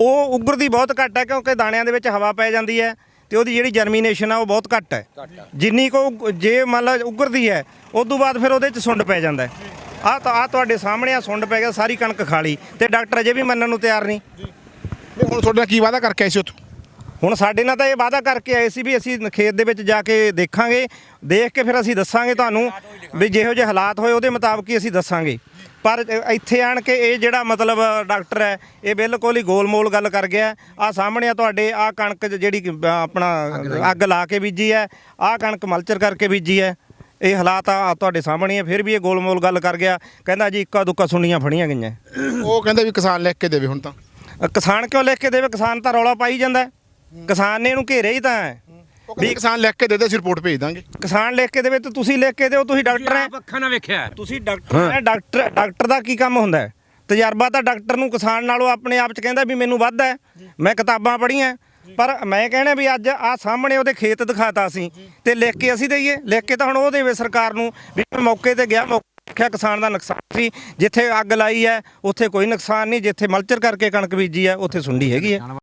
ਉਹ ਉਗਰਦੀ ਬਹੁਤ ਘੱਟ ਹੈ ਕਿਉਂਕਿ ਦਾਣਿਆਂ ਦੇ ਵਿੱਚ ਹਵਾ ਪੈ ਜਾਂਦੀ ਹੈ ਤੇ ਉਹਦੀ ਜਿਹੜੀ ਜਰਮੀਨੇਸ਼ਨ ਆ ਉਹ ਬਹੁਤ ਘੱਟ ਹੈ। ਜਿੰਨੀ ਕੋ ਜੇ ਮੰਨ ਲਾ ਉਗਰਦੀ ਹੈ ਉਸ ਤੋਂ ਬਾਅਦ ਫਿਰ ਉਹਦੇ ਚ ਸੁੰਡ ਪੈ ਜਾਂਦਾ ਆ ਤਾਂ ਆ ਤੁਹਾਡੇ ਸਾਹਮਣੇ ਆ ਸੁੰਡ ਪੈ ਗਿਆ ਸਾਰੀ ਕਣਕ ਖਾਲੀ ਤੇ ਡਾਕਟਰ ਅਜੇ ਵੀ ਮੰਨਣ ਨੂੰ ਤਿਆਰ ਨਹੀਂ। ਨਹੀਂ ਹੁਣ ਤੁਹਾਡੇ ਨਾਲ ਕੀ ਵਾਅਦਾ ਕਰਕੇ ਆਏ ਸੀ ਉੱਥੋਂ? ਹੁਣ ਸਾਡੇ ਨਾਲ ਤਾਂ ਇਹ ਵਾਅਦਾ ਕਰਕੇ ਆਏ ਸੀ ਵੀ ਅਸੀਂ ਖੇਤ ਦੇ ਵਿੱਚ ਜਾ ਕੇ ਦੇਖਾਂਗੇ ਦੇਖ ਕੇ ਫਿਰ ਅਸੀਂ ਦੱਸਾਂਗੇ ਤੁਹਾਨੂੰ ਵੀ ਜਿਹੋ ਜਿਹੇ ਹਾਲਾਤ ਹੋਏ ਉਹਦੇ ਮੁਤਾਬਕ ਹੀ ਅਸੀਂ ਦੱਸਾਂਗੇ। ਪਰ ਇੱਥੇ ਆਣ ਕੇ ਇਹ ਜਿਹੜਾ ਮਤਲਬ ਡਾਕਟਰ ਹੈ ਇਹ ਬਿਲਕੁਲ ਹੀ ਗੋਲਮੋਲ ਗੱਲ ਕਰ ਗਿਆ। ਆ ਸਾਹਮਣੇ ਆ ਤੁਹਾਡੇ ਆ ਕਣਕ ਜਿਹੜੀ ਆਪਣਾ ਅੱਗ ਲਾ ਕੇ ਬੀਜੀ ਹੈ ਆ ਕਣਕ ਮਲਚਰ ਕਰਕੇ ਬੀਜੀ ਹੈ। ਇਹ ਹਾਲਾਤ ਆ ਤੁਹਾਡੇ ਸਾਹਮਣੇ ਹੈ ਫਿਰ ਵੀ ਇਹ ਗੋਲਮੋਲ ਗੱਲ ਕਰ ਗਿਆ। ਕਹਿੰਦਾ ਜੀ ਇੱਕਾ ਦੁੱਕਾ ਸੁਣੀਆਂ ਫੜੀਆਂ ਗਈਆਂ। ਉਹ ਕਹਿੰਦੇ ਵੀ ਕਿਸਾਨ ਲਿਖ ਕੇ ਦੇਵੇ ਹੁਣ ਤਾਂ। ਕਿਸਾਨ ਕਿਉਂ ਲਿਖ ਕੇ ਦੇਵੇ? ਕਿਸਾਨ ਤਾਂ ਰੌਲਾ ਪਾਈ ਜਾਂਦਾ। ਕਿਸਾਨ ਨੇ ਇਹਨੂੰ ਘੇਰਿਆ ਹੀ ਤਾਂ ਹੈ। ਉਹ ਕਹਿੰਦੇ ਕਿਸਾਨ ਲਿਖ ਕੇ ਦੇ ਦੇ ਅਸੀਂ ਰਿਪੋਰਟ ਭੇਜ ਦਾਂਗੇ। ਕਿਸਾਨ ਲਿਖ ਕੇ ਦੇਵੇ ਤੇ ਤੁਸੀਂ ਲਿਖ ਕੇ ਦਿਓ ਤੁਸੀਂ ਡਾਕਟਰ ਹੈ ਅੱਖਾਂ ਨਾਲ ਵੇਖਿਆ ਤੁਸੀਂ ਡਾਕਟਰ ਹੈ। ਡਾਕਟਰ ਡਾਕਟਰ ਦਾ ਕੀ ਕੰਮ ਹੁੰਦਾ ਹੈ? ਤਜਰਬਾ ਤਾਂ ਡਾਕਟਰ ਨੂੰ ਕਿਸਾਨ ਨਾਲੋਂ ਆਪਣੇ ਆਪ ਚ ਕਹਿੰਦਾ ਵੀ ਮੈਨੂੰ ਵੱਧ ਹੈ ਮੈਂ ਕਿਤਾਬਾਂ ਪੜ੍ਹੀਆਂ ਪਰ ਮੈਂ ਕਹਿਣਾ ਵੀ ਅੱਜ ਆ ਸਾਹਮਣੇ ਉਹਦੇ ਖੇਤ ਦਿਖਾਤਾ ਸੀ ਤੇ ਲਿਖ ਕੇ ਅਸੀਂ ਦਈਏ ਲਿਖ ਕੇ ਤਾਂ ਹੁਣ ਉਹ ਦੇਵੇ ਸਰਕਾਰ ਨੂੰ ਵੀ ਮੈਂ ਮੌਕੇ ਤੇ ਗਿਆ ਮੌਕੇ ਦੇਖਿਆ ਕਿਸਾਨ ਦਾ ਨੁਕਸਾਨ ਸੀ ਜਿੱਥੇ ਅੱਗ ਲਾਈ ਹੈ ਉੱਥੇ ਕੋਈ ਨੁਕਸਾਨ ਨਹੀਂ ਜਿੱਥੇ ਮਲਚਰ ਕਰਕੇ ਕਣਕ ਬੀਜੀ ਹੈ ਉੱਥੇ ਸੁੰਡੀ ਹੈਗੀ ਹੈ।